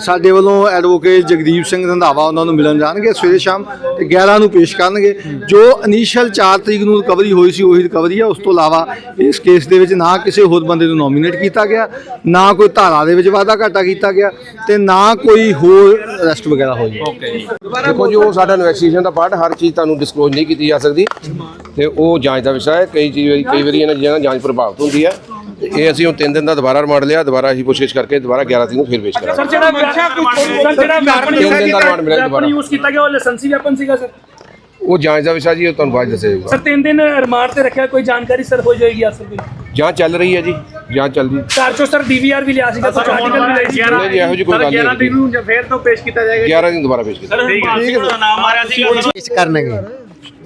ਸਾਡੇ ਵੱਲੋਂ ਐਡਵੋਕੇਟ ਜਗਦੀਪ ਸਿੰਘ ਰੰਧਾਵਾ ਉਹਨਾਂ ਨੂੰ ਮਿਲਣ ਜਾਣਗੇ ਸਵੇਰੇ ਸ਼ਾਮ ਤੇ 11 ਨੂੰ ਪੇਸ਼ ਕਰਨਗੇ। ਜੋ ਇਨੀਸ਼ੀਅਲ 4 ਤਰੀਕ ਨੂੰ ਰਿਕਵਰੀ ਹੋਈ ਸੀ, ਉਹੀ ਰਿਕਵਰੀ ਆ। ਉਸ ਤੋਂ ਇਲਾਵਾ ਇਸ ਕੇਸ ਦੇ ਵਿੱਚ ਨਾ ਕਿਸੇ ਹੋਰ ਬੰਦੇ ਨੂੰ ਨੋਮੀਨੇਟ ਕੀਤਾ ਗਿਆ, ਨਾ ਕੋਈ ਧਾਰਾ ਦੇ ਵਿੱਚ ਵਾਧਾ ਘਾਟਾ ਕੀਤਾ ਗਿਆ ਤੇ ਨਾ ਕੋਈ ਹੋਰ ਅਰੈਸਟ ਵਗੈਰਾ ਹੋਈ। ਓਕੇ ਦੇਖੋ ਜੀ, ਉਹ ਸਾਡਾ ਇਨਵੈਸਟੀਗੇਸ਼ਨ ਦਾ ਪਾਰਟ ਹਰ ਚੀਜ਼ ਤੁਹਾਨੂੰ ਡਿਸਕਲੋਜ਼ ਨਹੀਂ ਕੀਤੀ ਜਾ ਸਕਦੀ। ਤੇ ਉਹ ਜਾਂਚ ਦਾ ਵਿਸ਼ਾ ਹੈ। ਕਈ ਚੀਜ਼, ਕਈ ਵਾਰੀ ਇਹਨਾਂ ਚੀਜ਼ਾਂ ਜਾਂਚ ਪ੍ਰਭਾਵਿਤ ਹੁੰਦੀ ਹੈ। ਇਹ ਅਸੀਂ ਹੁਣ 3 ਦਿਨ ਦਾ ਦੁਬਾਰਾ ਰਿਮਾਂਡ ਲਿਆ ਦੁਬਾਰਾ ਅਸੀਂ ਕੋਸ਼ਿਸ਼ ਕਰਕੇ ਦੁਬਾਰਾ 11 ਤਰੀਕ ਨੂੰ ਫਿਰ ਪੇਸ਼ ਕਰਾਂਗੇ। ਸਰ ਜਿਹੜਾ ਸਰ ਜਿਹੜਾ ਵੈਪਨ ਤਿੰਨ ਦਿਨ ਦਾ ਰਿਮਾਂਡ ਮਿਲਿਆ ਵੈਪਨ ਦੁਬਾਰਾ। ਯੂਜ਼ ਕੀਤਾ ਗਿਆ ਉਹ ਲਾਇਸੈਂਸੀ ਵੈਪਨ ਸੀਗਾ ਸਰ? ਉਹ ਜਾਂਚ ਦਾ ਵਿਸ਼ਾ ਜੀ ਉਹ ਤੁਹਾਨੂੰ ਬਾਅਦ ਦੱਸਿਆ ਜਾਊਗਾ ਸਰ ਤਿੰਨ ਦਿਨ ਰਿਮਾਂਡ ਤੇ ਰੱਖਿਆ ਕੋਈ ਜਾਣਕਾਰੀ ਸਰ ਹੋ ਜਾਏਗੀ ਅਸਲ ਵਿੱਚ? ਜਾਂਚ ਚੱਲ ਰਹੀ ਹੈ ਜੀ ਜਾਂਚ ਚੱਲ ਰਹੀ ਘਰ ਚੋਂ ਸਰ ਡੀਵੀਆਰ ਵੀ ਲਿਆ ਸੀਗਾ ਕੁਝ ਆਰਟੀਕਲ ਵੀ ਲਿਆ ਸੀ ਨਹੀਂ ਜੀ ਇਹੋ ਜਿਹੀ ਕੋਈ ਗੱਲ ਨਹੀਂ ਹੈਗੀ। ਨੂੰ ਫੇਰ ਤੋਂ ਪੇਸ਼ ਕੀਤਾ ਜਾਏਗਾ 11 ਦਿਨ ਦੁਬਾਰਾ ਪੇਸ਼ ਕੀਤਾ। ਠੀਕ ਹੈ ਨਾਮ ਮਾਰਿਆ ਸੀ ਪੇਸ਼ ਕਰਨਗੇ।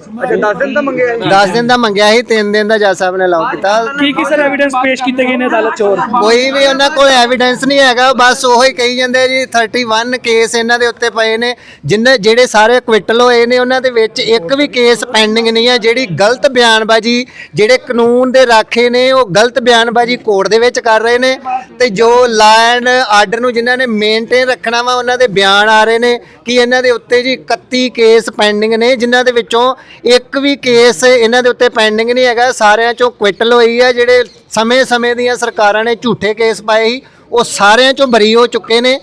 ਅੱਛਾ 10 ਦਿਨ ਦਾ ਮੰਗਿਆ ਜੀ 10 ਦਿਨ ਦਾ ਮੰਗਿਆ ਸੀ 3 ਦਿਨ ਦਾ ਜੱਜ ਸਾਹਿਬ ਨੇ ਅਲਾਉ ਕੀਤਾ। ਕੀ ਕੀ ਸਰ ਐਵੀਡੈਂਸ ਪੇਸ਼ ਕੀਤੇ ਗਏ ਨੇ ਅਦਾਲਤ ਚ ਹੋਰ ਕੋਈ ਵੀ ਉਹਨਾਂ ਕੋਲ ਐਵੀਡੈਂਸ ਨਹੀਂ ਹੈਗਾ ਬਸ ਉਹੋ ਹੀ ਕਹੀ ਜਾਂਦੇ ਜੀ 31 ਕੇਸ ਇਹਨਾਂ ਦੇ ਉੱਤੇ ਪਏ ਨੇ। ਜਿੰਨੇ ਜਿਹੜੇ ਸਾਰੇ ਕੁਇਟਲ ਹੋਏ ਨੇ ਉਹਨਾਂ ਦੇ ਵਿੱਚ ਇੱਕ ਵੀ ਕੇਸ ਪੈਂਡਿੰਗ ਨਹੀਂ ਹੈ ਜਿਹੜੀ ਗਲਤ ਬਿਆਨਬਾਜ਼ੀ ਜਿਹੜੇ ਕਾਨੂੰਨ ਦੇ ਰਾਖੇ ਨੇ ਉਹ ਗਲਤ ਬਿਆਨਬਾਜ਼ੀ ਕੋਰਟ ਦੇ ਵਿੱਚ ਕਰ ਰਹੇ ਨੇ। ਤੇ ਜੋ ਲਾ ਐਂਡ ਆਰਡਰ ਨੂੰ ਜਿਨ੍ਹਾਂ ਨੇ ਮੇਨਟੇਨ ਰੱਖਣਾ ਵਾ ਉਹਨਾਂ ਦੇ ਬਿਆਨ ਆ ਰਹੇ ਨੇ ਕਿ ਇਹਨਾਂ ਦੇ ਉੱਤੇ ਜੀ 31 ਕੇਸ ਪੈਂਡਿੰਗ ਨੇ ਜਿਨ੍ਹਾਂ ਦੇ ਵਿੱਚੋਂ ਇੱਕ ਵੀ ਕੇਸ ਇਹਨਾਂ ਦੇ ਉੱਤੇ ਪੈਂਡਿੰਗ ਨਹੀਂ ਹੈਗਾ ਸਾਰਿਆਂ ਚੋਂ ਕੁਇਟਲ ਹੋਈ ਹੈ ਜਿਹੜੇ ਸਮੇਂ-ਸਮੇਂ ਦੀਆਂ ਸਰਕਾਰਾਂ ਨੇ ਝੂਠੇ ਕੇਸ ਪਾਏ ਸੀ ਉਹ ਸਾਰਿਆਂ ਚੋਂ ਬਰੀ ਹੋ ਚੁੱਕੇ ਨੇ।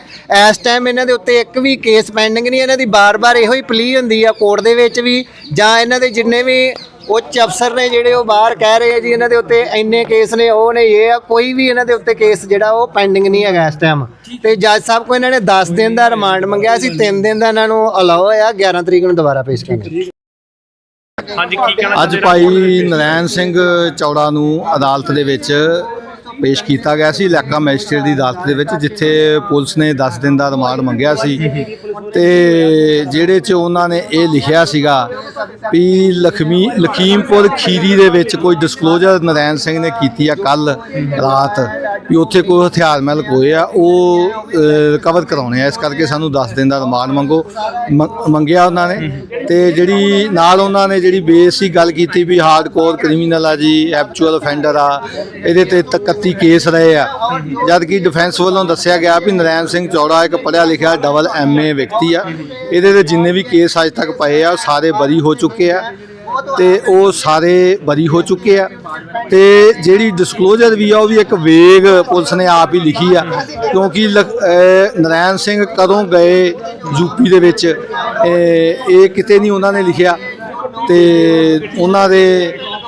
ਇਸ ਟਾਈਮ ਇਹਨਾਂ ਦੇ ਉੱਤੇ ਇੱਕ ਵੀ ਕੇਸ ਪੈਂਡਿੰਗ ਨਹੀਂ ਇਹਨਾਂ ਦੀ ਬਾਰ-ਬਾਰ ਇਹੋ ਹੀ ਪਲੀ ਹੁੰਦੀ ਆ ਕੋਰਟ ਦੇ ਵਿੱਚ ਵੀ ਜਾਂ ਇਹਨਾਂ ਦੇ ਜਿੰਨੇ ਵੀ ਉੱਚ ਅਫਸਰ ਨੇ ਜਿਹੜੇ ਉਹ ਬਾਹਰ ਕਹਿ ਰਹੇ ਆ ਜੀ ਇਹਨਾਂ ਦੇ ਉੱਤੇ ਇੰਨੇ ਕੇਸ ਨੇ ਉਹ ਨੇ ਇਹ ਆ ਕੋਈ ਵੀ ਇਹਨਾਂ ਦੇ ਉੱਤੇ ਕੇਸ ਜਿਹੜਾ ਉਹ ਪੈਂਡਿੰਗ ਨਹੀਂ ਹੈਗਾ ਇਸ ਟਾਈਮ ਤੇ ਜੱਜ ਸਾਹਿਬ ਕੋ ਇਹਨਾਂ ਨੇ 10 ਦਿਨ ਦਾ ਰਿਮਾਂਡ ਮੰਗਿਆ ਸੀ 3 ਦਿਨ ਦਾ ਇਹਨਾਂ ਨੂੰ ਅਲਾਓ ਹੋਇਆ 11 ਤਰੀਕ ਨੂੰ ਦੁਬਾਰਾ ਪੇਸ਼ ਕਰਨਾ। ਹਾਂਜੀ ਕੀ ਕਹਿਣਾ ਅੱਜ ਭਾਈ ਨਰੈਣ ਸਿੰਘ ਚੌੜਾ ਨੂੰ ਅਦਾਲਤ ਦੇ ਵਿੱਚ ਪੇਸ਼ ਕੀਤਾ ਗਿਆ ਸੀ ਇਲਾਕਾ ਮੈਜਿਸਟਰੇਟ ਦੀ ਅਦਾਲਤ ਦੇ ਵਿੱਚ ਜਿੱਥੇ ਪੁਲਿਸ ਨੇ 10 ਦਿਨ ਦਾ ਰਿਮਾਂਡ ਮੰਗਿਆ ਸੀ। ਤੇ ਜਿਹੜੇ ਚ ਉਹਨਾਂ ਨੇ ਇਹ ਲਿਖਿਆ ਸੀਗਾ ਵੀ ਲਖਮੀ ਲਖੀਮਪੁਰ ਖੀਰੀ ਦੇ ਵਿੱਚ ਕੋਈ ਡਿਸਕਲੋਜ਼ਰ ਨਰੈਣ ਸਿੰਘ ਨੇ ਕੀਤੀ ਆ ਕੱਲ ਰਾਤ। ਵੀ ਉੱਥੇ ਕੋਈ ਹਥਿਆਰ ਮਹਿਲ ਕੋਏ ਆ, ਉਹ ਰਿਕਵਰ ਕਰਾਉਣੇ ਆ। ਇਸ ਕਰਕੇ ਸਾਨੂੰ 10 ਦਿਨ ਦਾ ਰਿਮਾਂਡ ਮੰਗੋ, ਮ- ਮੰਗਿਆ ਉਹਨਾਂ ਨੇ। ਤੇ ਜਿਹੜੀ ਨਾਲ ਉਹਨਾਂ ਨੇ ਜਿਹੜੀ ਬੇਸਿਕ ਗੱਲ ਕੀਤੀ ਵੀ ਹਾਰਡਕੋਰ ਕ੍ਰਿਮੀਨਲ ਆ ਜੀ ਐਕਚੁਅਲ ਅਫੈਂਡਰ ਆ, ਇਹਦੇ ਤੇ 31 ਕੇਸ ਰਹੇ ਆ। ਜਦ ਕਿ ਡਿਫੈਂਸ ਵੱਲੋਂ ਦੱਸਿਆ ਗਿਆ ਵੀ ਨਰੈਣ ਸਿੰਘ ਚੌੜਾ ਇੱਕ ਪੜ੍ਹਿਆ ਲਿਖਿਆ ਡਬਲ ਐਮਏ ਵਿਅਕਤੀ ਆ। ਇਹਦੇ ਤੇ ਜਿੰਨੇ ਵੀ ਕੇਸ ਅੱਜ ਤੱਕ ਪਏ ਆ, ਉਹ ਸਾਰੇ ਬਰੀ ਹੋ ਚੁੱਕੇ ਆ। ਤੇ ਉਹ ਸਾਰੇ ਬਰੀ ਹੋ ਚੁੱਕੇ ਆ। ਤੇ ਜਿਹੜੀ ਡਿਸਕਲੋਜ਼ਰ ਵੀ ਆ, ਉਹ ਵੀ ਇੱਕ ਵੇਗ ਪੁਲਿਸ ਨੇ ਆਪ ਹੀ ਲਿਖੀ ਆ। ਕਿਉਂਕਿ ਲਖ- ਅਹ ਨਰੈਣ ਸਿੰਘ ਕਦੋਂ ਗਏ ਯੂਪੀ ਦੇ ਵਿੱਚ, ਇਹ ਇਹ ਕਿਤੇ ਨਹੀਂ ਉਹਨਾਂ ਨੇ ਲਿਖਿਆ। ਤੇ ਉਹਨਾਂ ਦੇ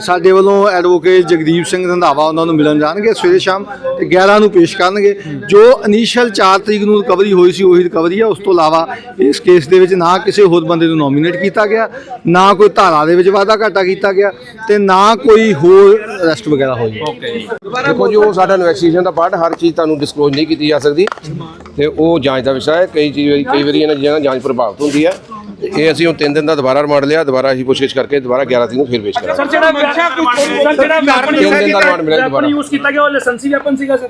ਸਾਡੇ ਵੱਲੋਂ ਐਡਵੋਕੇਟ ਜਗਦੀਪ ਸਿੰਘ ਰੰਧਾਵਾ ਉਹਨਾਂ ਨੂੰ ਮਿਲਣ ਜਾਣਗੇ ਸਵੇਰੇ ਸ਼ਾਮ ਤੇ 11 ਨੂੰ ਪੇਸ਼ ਕਰਨਗੇ। ਜੋ ਇਨੀਸ਼ੀਅਲ 4 ਤਰੀਕ ਨੂੰ ਰਿਕਵਰੀ ਹੋਈ ਸੀ ਉਹੀ ਰਿਕਵਰੀ ਆ। ਉਸ ਤੋਂ ਇਲਾਵਾ ਇਸ ਕੇਸ ਦੇ ਵਿੱਚ ਨਾ ਕਿਸੇ ਹੋਰ ਬੰਦੇ ਨੂੰ ਨੋਮੀਨੇਟ ਕੀਤਾ ਗਿਆ ਨਾ ਕੋਈ ਧਾਰਾ ਦੇ ਵਿੱਚ ਵਾਧਾ ਘਾਟਾ ਕੀਤਾ ਗਿਆ ਤੇ ਨਾ ਕੋਈ ਹੋਰ ਅਰੈਸਟ ਵਗੈਰਾ ਹੋਈ ਦੇਖੋ ਜੀ ਉਹ ਸਾਡਾ ਇਨਵੈਸਟੀਗੇਸ਼ਨ ਦਾ ਪਾਰਟ ਹਰ ਚੀਜ਼ ਤੁਹਾਨੂੰ ਡਿਸਕਲੋਜ਼ ਨਹੀਂ ਕੀਤੀ ਜਾ ਸਕਦੀ ਤੇ ਉਹ ਜਾਂਚ ਦਾ ਵਿਸ਼ਾ ਹੈ। ਕਈ ਚੀਜ਼ ਕਈ ਵਾਰੀ ਇਹਨਾਂ ਚੀਜ਼ਾਂ ਨਾਲ ਜਾਂਚ ਪ੍ਰਭਾਵਿਤ ਹੁੰਦੀ ਹੈ। ਇਹ ਅਸੀਂ ਹੁਣ 3 ਦਿਨ ਦਾ ਦੁਬਾਰਾ ਰਿਮਾਂਡ ਲਿਆ ਦੁਬਾਰਾ ਅਸੀਂ ਕੋਸ਼ਿਸ਼ ਕਰਕੇ ਦੁਬਾਰਾ 11 ਤਰੀਕ ਨੂੰ ਫਿਰ ਪੇਸ਼ ਕਰਾਂਗੇ। ਸਰ ਜਿਹੜਾ ਸਰ ਜਿਹੜਾ ਵੈਪਨ ਤਿੰਨ ਦਿਨ ਦਾ ਰਿਮਾਂਡ ਮਿਲਿਆ ਦੁਬਾਰਾ। ਯੂਜ਼ ਕੀਤਾ ਗਿਆ ਉਹ ਲਾਇਸੈਂਸੀ ਵੈਪਨ ਸੀਗਾ ਸਰ?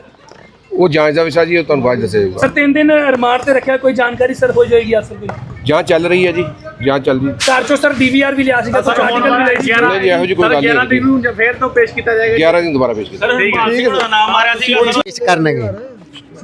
ਉਹ ਜਾਂਚ ਦਾ ਵਿਸ਼ਾ ਜੀ ਉਹ ਤੁਹਾਨੂੰ ਬਾਅਦ ਦੱਸਿਆ ਜਾਊਗਾ ਸਰ ਤਿੰਨ ਦਿਨ ਰਿਮਾਂਡ ਤੇ ਰੱਖਿਆ ਕੋਈ ਜਾਣਕਾਰੀ ਸਰ ਹੋ ਜਾਏਗੀ ਅਸਲ ਵਿੱਚ ਜਾਂਚ ਚੱਲ ਰਹੀ ਹੈ ਜੀ ਜਾਂਚ ਚੱਲ ਰਹੀ ਘਰ ਚੋਂ ਸਰ ਡੀਵੀਆਰ ਵੀ ਲਿਆ ਸੀਗਾ ਕੁਝ ਆਰਟੀਕਲ ਵੀ ਲਏ ਸੀ। ਨਹੀਂ ਜੀ ਇਹੋ ਜਿਹੀ ਕੋਈ ਗੱਲ ਨਹੀਂ ਹੈਗੀ। ਨੂੰ ਫੇਰ ਤੋਂ ਪੇਸ਼ ਕੀਤਾ ਜਾਏਗਾ 11 ਦਿਨ ਦੁਬਾਰਾ ਪੇਸ਼ ਕੀਤਾ ਠੀਕ ਹੈ ਨਾਮ ਮਾਰਿਆ ਸੀ ਪੇਸ਼ ਕਰਨਗੇ।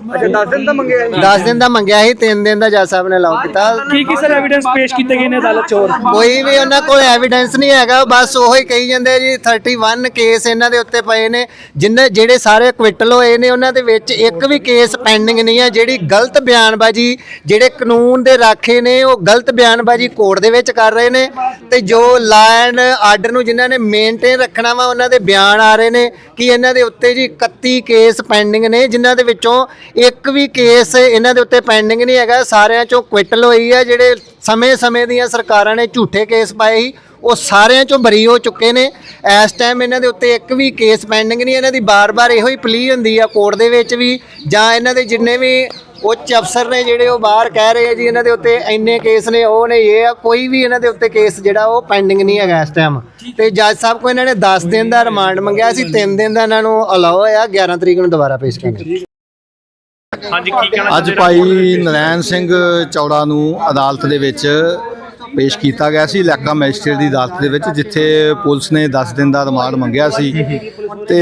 ਅੱਛਾ 10 ਦਿਨ ਦਾ ਮੰਗਿਆ ਜੀ 10 ਦਿਨ ਦਾ ਮੰਗਿਆ ਸੀ 3 ਦਿਨ ਦਾ ਜੱਜ ਸਾਹਿਬ ਨੇ ਅਲਾਉ ਕੀਤਾ। ਕੀ ਕੀ ਸਰ ਐਵੀਡੈਂਸ ਪੇਸ਼ ਕੀਤੇ ਗਏ ਨੇ ਅਦਾਲਤ ਚ ਹੋਰ ਕੋਈ ਵੀ ਉਹਨਾਂ ਕੋਲ ਐਵੀਡੈਂਸ ਨਹੀਂ ਹੈਗਾ ਬਸ ਉਹੋ ਹੀ ਕਹੀ ਜਾਂਦੇ ਜੀ 31 ਕੇਸ ਇਹਨਾਂ ਦੇ ਉੱਤੇ ਪਏ ਨੇ। ਜਿੰਨੇ ਜਿਹੜੇ ਸਾਰੇ ਕੁਇਟਲ ਹੋਏ ਨੇ ਉਹਨਾਂ ਦੇ ਵਿੱਚ ਇੱਕ ਵੀ ਕੇਸ ਪੈਂਡਿੰਗ ਨਹੀਂ ਹੈ ਜਿਹੜੀ ਗਲਤ ਬਿਆਨਬਾਜ਼ੀ ਜਿਹੜੇ ਕਾਨੂੰਨ ਦੇ ਰਾਖੇ ਨੇ ਉਹ ਗਲਤ ਬਿਆਨਬਾਜ਼ੀ ਕੋਰਟ ਦੇ ਵਿੱਚ ਕਰ ਰਹੇ ਨੇ। ਤੇ ਜੋ ਲਾ ਐਂਡ ਆਰਡਰ ਨੂੰ ਜਿਨ੍ਹਾਂ ਨੇ ਮੇਨਟੇਨ ਰੱਖਣਾ ਵਾ ਉਹਨਾਂ ਦੇ ਬਿਆਨ ਆ ਰਹੇ ਨੇ ਕਿ ਇਹਨਾਂ ਦੇ ਉੱਤੇ ਜੀ 31 ਕੇਸ ਪੈਂਡਿੰਗ ਨੇ ਜਿਨ੍ਹਾਂ ਦੇ ਵਿੱਚੋਂ ਇੱਕ ਵੀ ਕੇਸ ਇਹਨਾਂ ਦੇ ਉੱਤੇ ਪੈਂਡਿੰਗ ਨਹੀਂ ਹੈਗਾ ਸਾਰਿਆਂ ਚੋਂ ਕੁਇਟਲ ਹੋਈ ਹੈ ਜਿਹੜੇ ਸਮੇਂ-ਸਮੇਂ ਦੀਆਂ ਸਰਕਾਰਾਂ ਨੇ ਝੂਠੇ ਕੇਸ ਪਾਏ ਸੀ ਉਹ ਸਾਰਿਆਂ ਚੋਂ ਬਰੀ ਹੋ ਚੁੱਕੇ ਨੇ। ਇਸ ਟਾਈਮ ਇਹਨਾਂ ਦੇ ਉੱਤੇ ਇੱਕ ਵੀ ਕੇਸ ਪੈਂਡਿੰਗ ਨਹੀਂ ਇਹਨਾਂ ਦੀ ਬਾਰ-ਬਾਰ ਇਹੋ ਹੀ ਪਲੀ ਹੁੰਦੀ ਆ ਕੋਰਟ ਦੇ ਵਿੱਚ ਵੀ ਜਾਂ ਇਹਨਾਂ ਦੇ ਜਿੰਨੇ ਵੀ ਉੱਚ ਅਫਸਰ ਨੇ ਜਿਹੜੇ ਉਹ ਬਾਹਰ ਕਹਿ ਰਹੇ ਆ ਜੀ ਇਹਨਾਂ ਦੇ ਉੱਤੇ ਇੰਨੇ ਕੇਸ ਨੇ ਉਹ ਨੇ ਇਹ ਆ ਕੋਈ ਵੀ ਇਹਨਾਂ ਦੇ ਉੱਤੇ ਕੇਸ ਜਿਹੜਾ ਉਹ ਪੈਂਡਿੰਗ ਨਹੀਂ ਹੈਗਾ ਇਸ ਟਾਈਮ ਤੇ ਜੱਜ ਸਾਹਿਬ ਕੋ ਇਹਨਾਂ ਨੇ 10 ਦਿਨ ਦਾ ਰਿਮਾਂਡ ਮੰਗਿਆ ਸੀ 3 ਦਿਨ ਦਾ ਇਹਨਾਂ ਨੂੰ ਅਲਾਓ ਹੋਇਆ 11 ਤਰੀਕ ਨੂੰ ਦੁਬਾਰਾ ਪੇਸ਼ ਕਰਨਾ ਹਾਂਜੀ ਕੀ ਕਹਿਣਾ ਅੱਜ ਭਾਈ ਨਰੈਣ ਸਿੰਘ ਚੌੜਾ ਨੂੰ ਅਦਾਲਤ ਦੇ ਵਿੱਚ ਪੇਸ਼ ਕੀਤਾ ਗਿਆ ਸੀ ਇਲਾਕਾ ਮੈਜਿਸਟਰੇਟ ਦੀ ਅਦਾਲਤ ਦੇ ਵਿੱਚ ਜਿੱਥੇ ਪੁਲਿਸ ਨੇ 10 ਦਿਨ ਦਾ ਰਿਮਾਂਡ ਮੰਗਿਆ ਸੀ। ਤੇ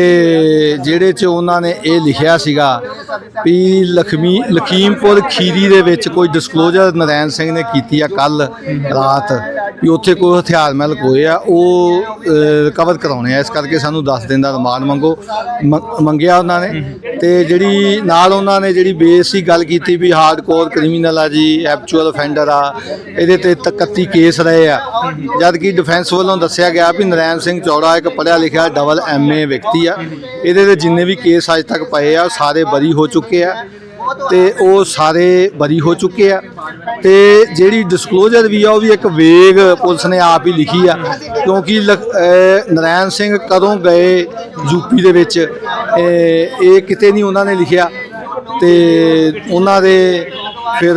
ਜਿਹੜੇ ਚ ਉਹਨਾਂ ਨੇ ਇਹ ਲਿਖਿਆ ਸੀਗਾ ਵੀ ਲਖਮੀ ਲਖੀਮਪੁਰ ਖੀਰੀ ਦੇ ਵਿੱਚ ਕੋਈ ਡਿਸਕਲੋਜ਼ਰ ਨਰੈਣ ਸਿੰਘ ਨੇ ਕੀਤੀ ਆ ਕੱਲ ਰਾਤ। ਵੀ ਉੱਥੇ ਕੋਈ ਹਥਿਆਰ ਮਹਿਲ ਕੋਏ ਆ, ਉਹ ਰਿਕਵਰ ਕਰਾਉਣੇ ਆ। ਇਸ ਕਰਕੇ ਸਾਨੂੰ 10 ਦਿਨ ਦਾ ਰਿਮਾਂਡ ਮੰਗੋ, ਮ- ਮੰਗਿਆ ਉਹਨਾਂ ਨੇ। ਤੇ ਜਿਹੜੀ ਨਾਲ ਉਹਨਾਂ ਨੇ ਜਿਹੜੀ ਬੇਸਿਕ ਗੱਲ ਕੀਤੀ ਵੀ ਹਾਰਡਕੋਰ ਕ੍ਰਿਮੀਨਲ ਆ ਜੀ ਐਕਚੁਅਲ ਅਫੈਂਡਰ ਆ, ਇਹਦੇ ਤੇ 31 ਕੇਸ ਰਹੇ ਆ। ਜਦ ਕਿ ਡਿਫੈਂਸ ਵੱਲੋਂ ਦੱਸਿਆ ਗਿਆ ਵੀ ਨਰੈਣ ਸਿੰਘ ਚੌੜਾ ਇੱਕ ਪੜ੍ਹਿਆ ਲਿਖਿਆ ਡਬਲ ਐਮਏ ਵਿਅਕਤੀ ਆ। ਇਹਦੇ ਤੇ ਜਿੰਨੇ ਵੀ ਕੇਸ ਅੱਜ ਤੱਕ ਪਏ ਆ, ਉਹ ਸਾਰੇ ਬਰੀ ਹੋ ਚੁੱਕੇ ਆ। ਤੇ ਉਹ ਸਾਰੇ ਬਰੀ ਹੋ ਚੁੱਕੇ ਆ। ਤੇ ਜਿਹੜੀ ਡਿਸਕਲੋਜ਼ਰ ਵੀ ਆ, ਉਹ ਵੀ ਇੱਕ ਵੇਗ ਪੁਲਿਸ ਨੇ ਆਪ ਹੀ ਲਿਖੀ ਆ। ਕਿਉਂਕਿ ਲਖ- ਨਰਾਇਣ ਸਿੰਘ ਕਦੋਂ ਗਏ ਯੂਪੀ ਦੇ ਵਿੱਚ, ਇਹ ਇਹ ਕਿਤੇ ਨਹੀਂ ਉਹਨਾਂ ਨੇ ਲਿਖਿਆ। ਤੇ ਉਹਨਾਂ ਦੇ ਫਿਰ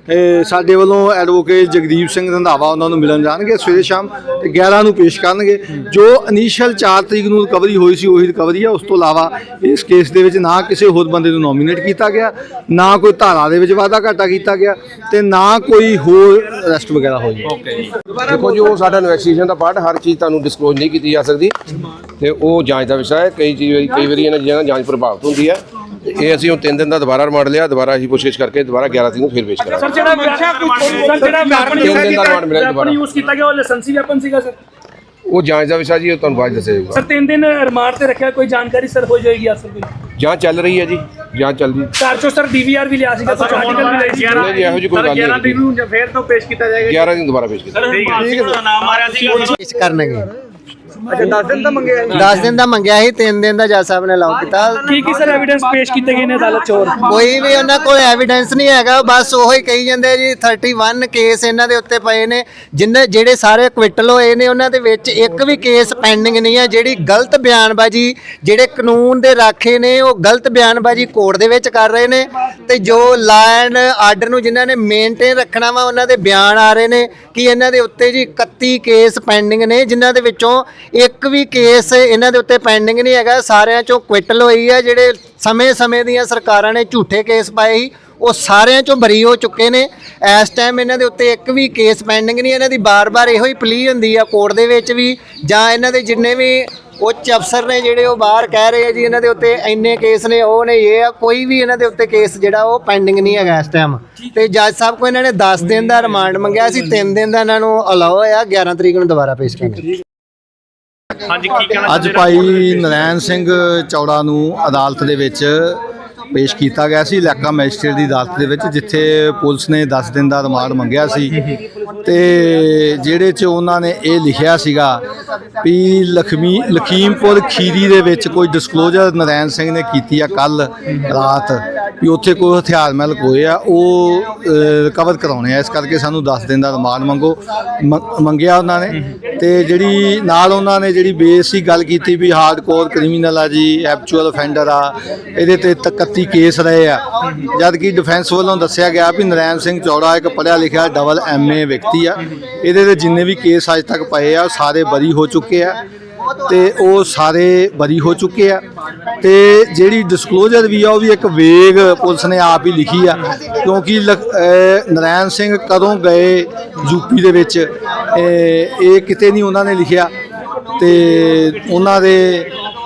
ਸਾਡੇ ਵੱਲੋਂ ਐਡਵੋਕੇਟ ਜਗਦੀਪ ਸਿੰਘ ਰੰਧਾਵਾ ਉਹਨਾਂ ਨੂੰ ਮਿਲਣ ਜਾਣਗੇ ਸਵੇਰੇ ਸ਼ਾਮ ਤੇ 11 ਨੂੰ ਪੇਸ਼ ਕਰਨਗੇ। ਜੋ ਇਨੀਸ਼ੀਅਲ 4 ਤਰੀਕ ਨੂੰ ਰਿਕਵਰੀ ਹੋਈ ਸੀ ਉਹੀ ਰਿਕਵਰੀ ਹੈ ਉਸ ਤੋਂ ਇਲਾਵਾ ਇਸ ਕੇਸ ਦੇ ਵਿੱਚ ਨਾ ਕਿਸੇ ਹੋਰ ਬੰਦੇ ਨੂੰ ਨੋਮੀਨੇਟ ਕੀਤਾ ਗਿਆ ਨਾ ਕੋਈ ਧਾਰਾ ਦੇ ਵਿੱਚ ਵਾਧਾ ਘਾਟਾ ਕੀਤਾ ਗਿਆ ਤੇ ਨਾ ਕੋਈ ਹੋਰ ਅਰੈਸਟ ਵਗੈਰਾ ਹੋਈ। ਦੇਖੋ ਜੀ ਉਹ ਸਾਡਾ ਇਨਵੈਸਟੀਗੇਸ਼ਨ ਦਾ ਪਾਰਟ ਹਰ ਚੀਜ਼ ਤੁਹਾਨੂੰ ਡਿਸਕਲੋਜ਼ ਨਹੀਂ ਕੀਤੀ ਜਾ ਸਕਦੀ ਤੇ ਉਹ ਜਾਂਚ ਦਾ ਵਿਸ਼ਾ ਹੈ। ਕਈ ਚੀਜ਼ ਕਈ ਵਾਰੀ ਇਹਨਾਂ ਚੀਜ਼ਾਂ ਨਾਲ ਜਾਂਚ ਪ੍ਰਭਾਵਿਤ ਹੁੰਦੀ ਹੈ। ਤੇ ਇਹ ਅਸੀਂ ਹੁਣ ਤਿੰਨ ਦਿਨ ਦਾ ਦੁਬਾਰਾ ਰਿਮਾਂਡ ਲਿਆ ਦੁਬਾਰਾ ਅਸੀਂ ਕੋਸ਼ਿਸ਼ ਕਰਕੇ ਦੁਬਾਰਾ 11 ਤਰੀਕ ਨੂੰ ਫਿਰ ਪੇਸ਼ ਕਰਾਂਗੇ। ਸਰ ਜਿਹੜਾ ਸਰ ਜਿਹੜਾ ਵੈਪਨ ਤਿੰਨ ਦਿਨ ਦਾ ਰਿਮਾਂਡ ਮਿਲਿਆ ਦੁਬਾਰਾ। ਯੂਜ਼ ਕੀਤਾ ਗਿਆ ਉਹ ਲਾਇਸੈਂਸੀ ਵੈਪਨ ਸੀਗਾ ਸਰ? ਉਹ ਜਾਂਚ ਦਾ ਵਿਸ਼ਾ ਜੀ ਉਹ ਤੁਹਾਨੂੰ ਬਾਅਦ ਦੱਸਿਆ ਜਾਊਗਾ। ਸਰ ਤਿੰਨ ਦਿਨ ਰਿਮਾਂਡ ਤੇ ਰੱਖਿਆ ਕੋਈ ਜਾਣਕਾਰੀ ਸਰ ਹੋ ਜਾਏਗੀ ਅਸਲ ਵਿੱਚ? ਜਾਂਚ ਚੱਲ ਰਹੀ ਹੈ ਜੀ ਜਾਂਚ ਚੱਲਦੀ ਘਰ ਚੋਂ ਸਰ ਡੀਵੀਆਰ ਵੀ ਲਿਆ ਸੀਗਾ ਕੁਝ ਆਰਟੀਕਲ ਵੀ ਲਿਆ ਸੀ। ਨਹੀਂ ਜੀ ਇਹੋ ਜਿਹੀ ਕੋਈ ਗੱਲ ਨਹੀਂ ਹੈਗੀ। ਨੂੰ ਜਾਂ ਫੇਰ ਤੋਂ ਪੇਸ਼ ਕੀਤਾ ਜਾਏਗਾ 11 ਦਿਨ ਦੁਬਾਰਾ ਪੇਸ਼ ਕਰਾਂਗੇ ਠੀਕ ਹੈ ਨਾਮ ਆ ਰਿਹਾ ਸੀ ਪੇਸ਼ ਕਰਨਗੇ ਅੱਛਾ 10 ਦਿਨ ਦਾ ਮੰਗਿਆ ਸੀ। 10 ਦਿਨ ਦਾ ਮੰਗਿਆ ਸੀ 3 ਦਿਨ ਦਾ ਜੱਜ ਸਾਹਿਬ ਨੇ ਅਲਾਉ ਕੀਤਾ। ਕੀ ਕੀ ਸਰ ਐਵੀਡੈਂਸ ਪੇਸ਼ ਕੀਤੇ ਗਏ ਨੇ ਅਦਾਲਤ ਚ ਹੋਰ? ਕੋਈ ਵੀ ਉਹਨਾਂ ਕੋਲ ਐਵੀਡੈਂਸ ਨਹੀਂ ਹੈਗਾ ਬਸ ਉਹੀ ਕਹੀ ਜਾਂਦੇ ਜੀ 31 ਕੇਸ ਇਹਨਾਂ ਦੇ ਉੱਤੇ ਪਏ ਨੇ। ਜਿੰਨੇ ਜਿਹੜੇ ਸਾਰੇ ਕੁਇਟਲ ਹੋਏ ਨੇ ਉਹਨਾਂ ਦੇ ਵਿੱਚ ਇੱਕ ਵੀ ਕੇਸ ਪੈਂਡਿੰਗ ਨਹੀਂ ਹੈ ਜਿਹੜੀ ਗਲਤ ਬਿਆਨਬਾਜ਼ੀ ਜਿਹੜੇ ਕਾਨੂੰਨ ਦੇ ਰਾਖੇ ਨੇ ਉਹ ਗਲਤ ਬਿਆਨਬਾਜ਼ੀ ਕੋਰਟ ਦੇ ਵਿੱਚ ਕਰ ਰਹੇ ਨੇ ਤੇ ਜੋ ਲਾਇਨ ਆਰਡਰ ਨੂੰ ਜਿਨ੍ਹਾਂ ਨੇ ਮੇਨਟੇਨ ਰੱਖਣਾ ਵਾ, ਉਹਨਾਂ ਦੇ ਬਿਆਨ ਆ ਰਹੇ ਨੇ ਕਿ ਇਹਨਾਂ ਦੇ ਉੱਤੇ ਜੀ 31 ਕੇਸ ਪੈਂਡਿੰਗ ਨੇ, ਜਿਨ੍ਹਾਂ ਦੇ ਵਿੱਚੋਂ ਇੱਕ ਵੀ ਕੇਸ ਇਹਨਾਂ ਦੇ ਉੱਤੇ ਪੈਂਡਿੰਗ ਨਹੀਂ ਹੈਗਾ, ਸਾਰਿਆਂ ਚੋਂ ਕੁਇਟਲ ਹੋਈ ਹੈ ਜਿਹੜੇ ਸਮੇਂ-ਸਮੇਂ ਦੀਆਂ ਸਰਕਾਰਾਂ ਨੇ ਝੂਠੇ ਕੇਸ ਪਾਏ ਸੀ, ਉਹ ਸਾਰਿਆਂ ਚੋਂ ਬਰੀ ਹੋ ਚੁੱਕੇ ਨੇ। ਇਸ ਟਾਈਮ ਇਹਨਾਂ ਦੇ ਉੱਤੇ ਇੱਕ ਵੀ ਕੇਸ ਪੈਂਡਿੰਗ ਨਹੀਂ ਇਹਨਾਂ ਦੀ ਬਾਰ-ਬਾਰ ਇਹੋ ਹੀ ਪਲੀ ਹੁੰਦੀ ਆ ਕੋਰਟ ਦੇ ਵਿੱਚ ਵੀ ਜਾਂ ਇਹਨਾਂ ਦੇ ਜਿੰਨੇ ਵੀ ਉੱਚ ਅਫਸਰ ਨੇ ਜਿਹੜੇ ਉਹ ਬਾਹਰ ਕਹਿ ਰਹੇ ਆ ਜੀ ਇਹਨਾਂ ਦੇ ਉੱਤੇ ਇੰਨੇ ਕੇਸ ਨੇ ਉਹ ਨੇ ਇਹ ਆ ਕੋਈ ਵੀ ਇਹਨਾਂ ਦੇ ਉੱਤੇ ਕੇਸ ਜਿਹੜਾ ਉਹ ਪੈਂਡਿੰਗ ਨਹੀਂ ਹੈਗਾ ਇਸ ਟਾਈਮ ਤੇ ਜੱਜ ਸਾਹਿਬ ਕੋ ਇਹਨਾਂ ਨੇ 10 ਦਿਨ ਦਾ ਰਿਮਾਂਡ ਮੰਗਿਆ ਸੀ 3 ਦਿਨ ਦਾ ਇਹਨਾਂ ਨੂੰ ਅਲਾਓ ਹੋਇਆ 11 ਤਰੀਕ ਨੂੰ ਦੁਬਾਰਾ ਪੇਸ਼ ਕਰਨਾ। ਹਾਂਜੀ ਕੀ ਕਹਿਣਾ ਅੱਜ ਭਾਈ ਨਰੈਣ ਸਿੰਘ ਚੌੜਾ ਨੂੰ ਅਦਾਲਤ ਦੇ ਵਿੱਚ ਪੇਸ਼ ਕੀਤਾ ਗਿਆ ਸੀ ਇਲਾਕਾ ਮੈਜਿਸਟਰੇਟ ਦੀ ਅਦਾਲਤ ਦੇ ਵਿੱਚ, ਜਿੱਥੇ ਪੁਲਿਸ ਨੇ 10 ਦਿਨ ਦਾ ਰਿਮਾਂਡ ਮੰਗਿਆ ਸੀ। ਤੇ ਜਿਹੜੇ ਚ ਉਹਨਾਂ ਨੇ ਇਹ ਲਿਖਿਆ ਸੀਗਾ ਵੀ ਲਖਮੀ, ਲਖੀਮਪੁਰ ਖੀਰੀ ਦੇ ਵਿੱਚ ਕੋਈ ਡਿਸਕਲੋਜ਼ਰ ਨਰੈਣ ਸਿੰਘ ਨੇ ਕੀਤੀ ਆ ਕੱਲ ਰਾਤ। ਵੀ ਉੱਥੇ ਕੋਈ ਹਥਿਆਰ ਮਹਿਲ ਕੋਏ ਆ, ਉਹ ਰਿਕਵਰ ਕਰਾਉਣੇ ਆ। ਇਸ ਕਰਕੇ ਸਾਨੂੰ 10 ਦਿਨ ਦਾ ਰਿਮਾਂਡ ਮੰਗੋ, ਮ- ਮੰਗਿਆ ਉਹਨਾਂ ਨੇ। ਤੇ ਜਿਹੜੀ ਨਾਲ ਉਹਨਾਂ ਨੇ ਜਿਹੜੀ ਬੇਸਿਕ ਗੱਲ ਕੀਤੀ ਵੀ ਹਾਰਡਕੋਰ ਕ੍ਰਿਮੀਨਲ ਆ ਜੀ ਐਕਚੁਅਲ ਅਫੈਂਡਰ ਆ, ਇਹਦੇ ਤੇ 31 ਕੇਸ ਰਹੇ ਆ। ਜਦ ਕਿ ਡਿਫੈਂਸ ਵੱਲੋਂ ਦੱਸਿਆ ਗਿਆ ਵੀ ਨਰੈਣ ਸਿੰਘ ਚੌੜਾ ਇੱਕ ਪੜ੍ਹਿਆ ਲਿਖਿਆ ਡਬਲ ਐਮਏ ਵਿਅਕਤੀ ਆ। ਇਹਦੇ ਤੇ ਜਿੰਨੇ ਵੀ ਕੇਸ ਅੱਜ ਤੱਕ ਪਏ ਆ, ਉਹ ਸਾਰੇ ਬਰੀ ਹੋ ਚੁੱਕੇ ਆ। ਤੇ ਉਹ ਸਾਰੇ ਬਰੀ ਹੋ ਚੁੱਕੇ ਆ। ਤੇ ਜਿਹੜੀ ਡਿਸਕਲੋਜ਼ਰ ਵੀ ਆ, ਉਹ ਵੀ ਇੱਕ ਵੇਗ ਪੁਲਿਸ ਨੇ ਆਪ ਹੀ ਲਿਖੀ ਆ। ਕਿਉਂਕਿ ਲਖ- ਨਰਾਇਣ ਸਿੰਘ ਕਦੋਂ ਗਏ ਯੂਪੀ ਦੇ ਵਿੱਚ, ਇਹ ਇਹ ਕਿਤੇ ਨਹੀਂ ਉਹਨਾਂ ਨੇ ਲਿਖਿਆ। ਤੇ ਉਹਨਾਂ ਦੇ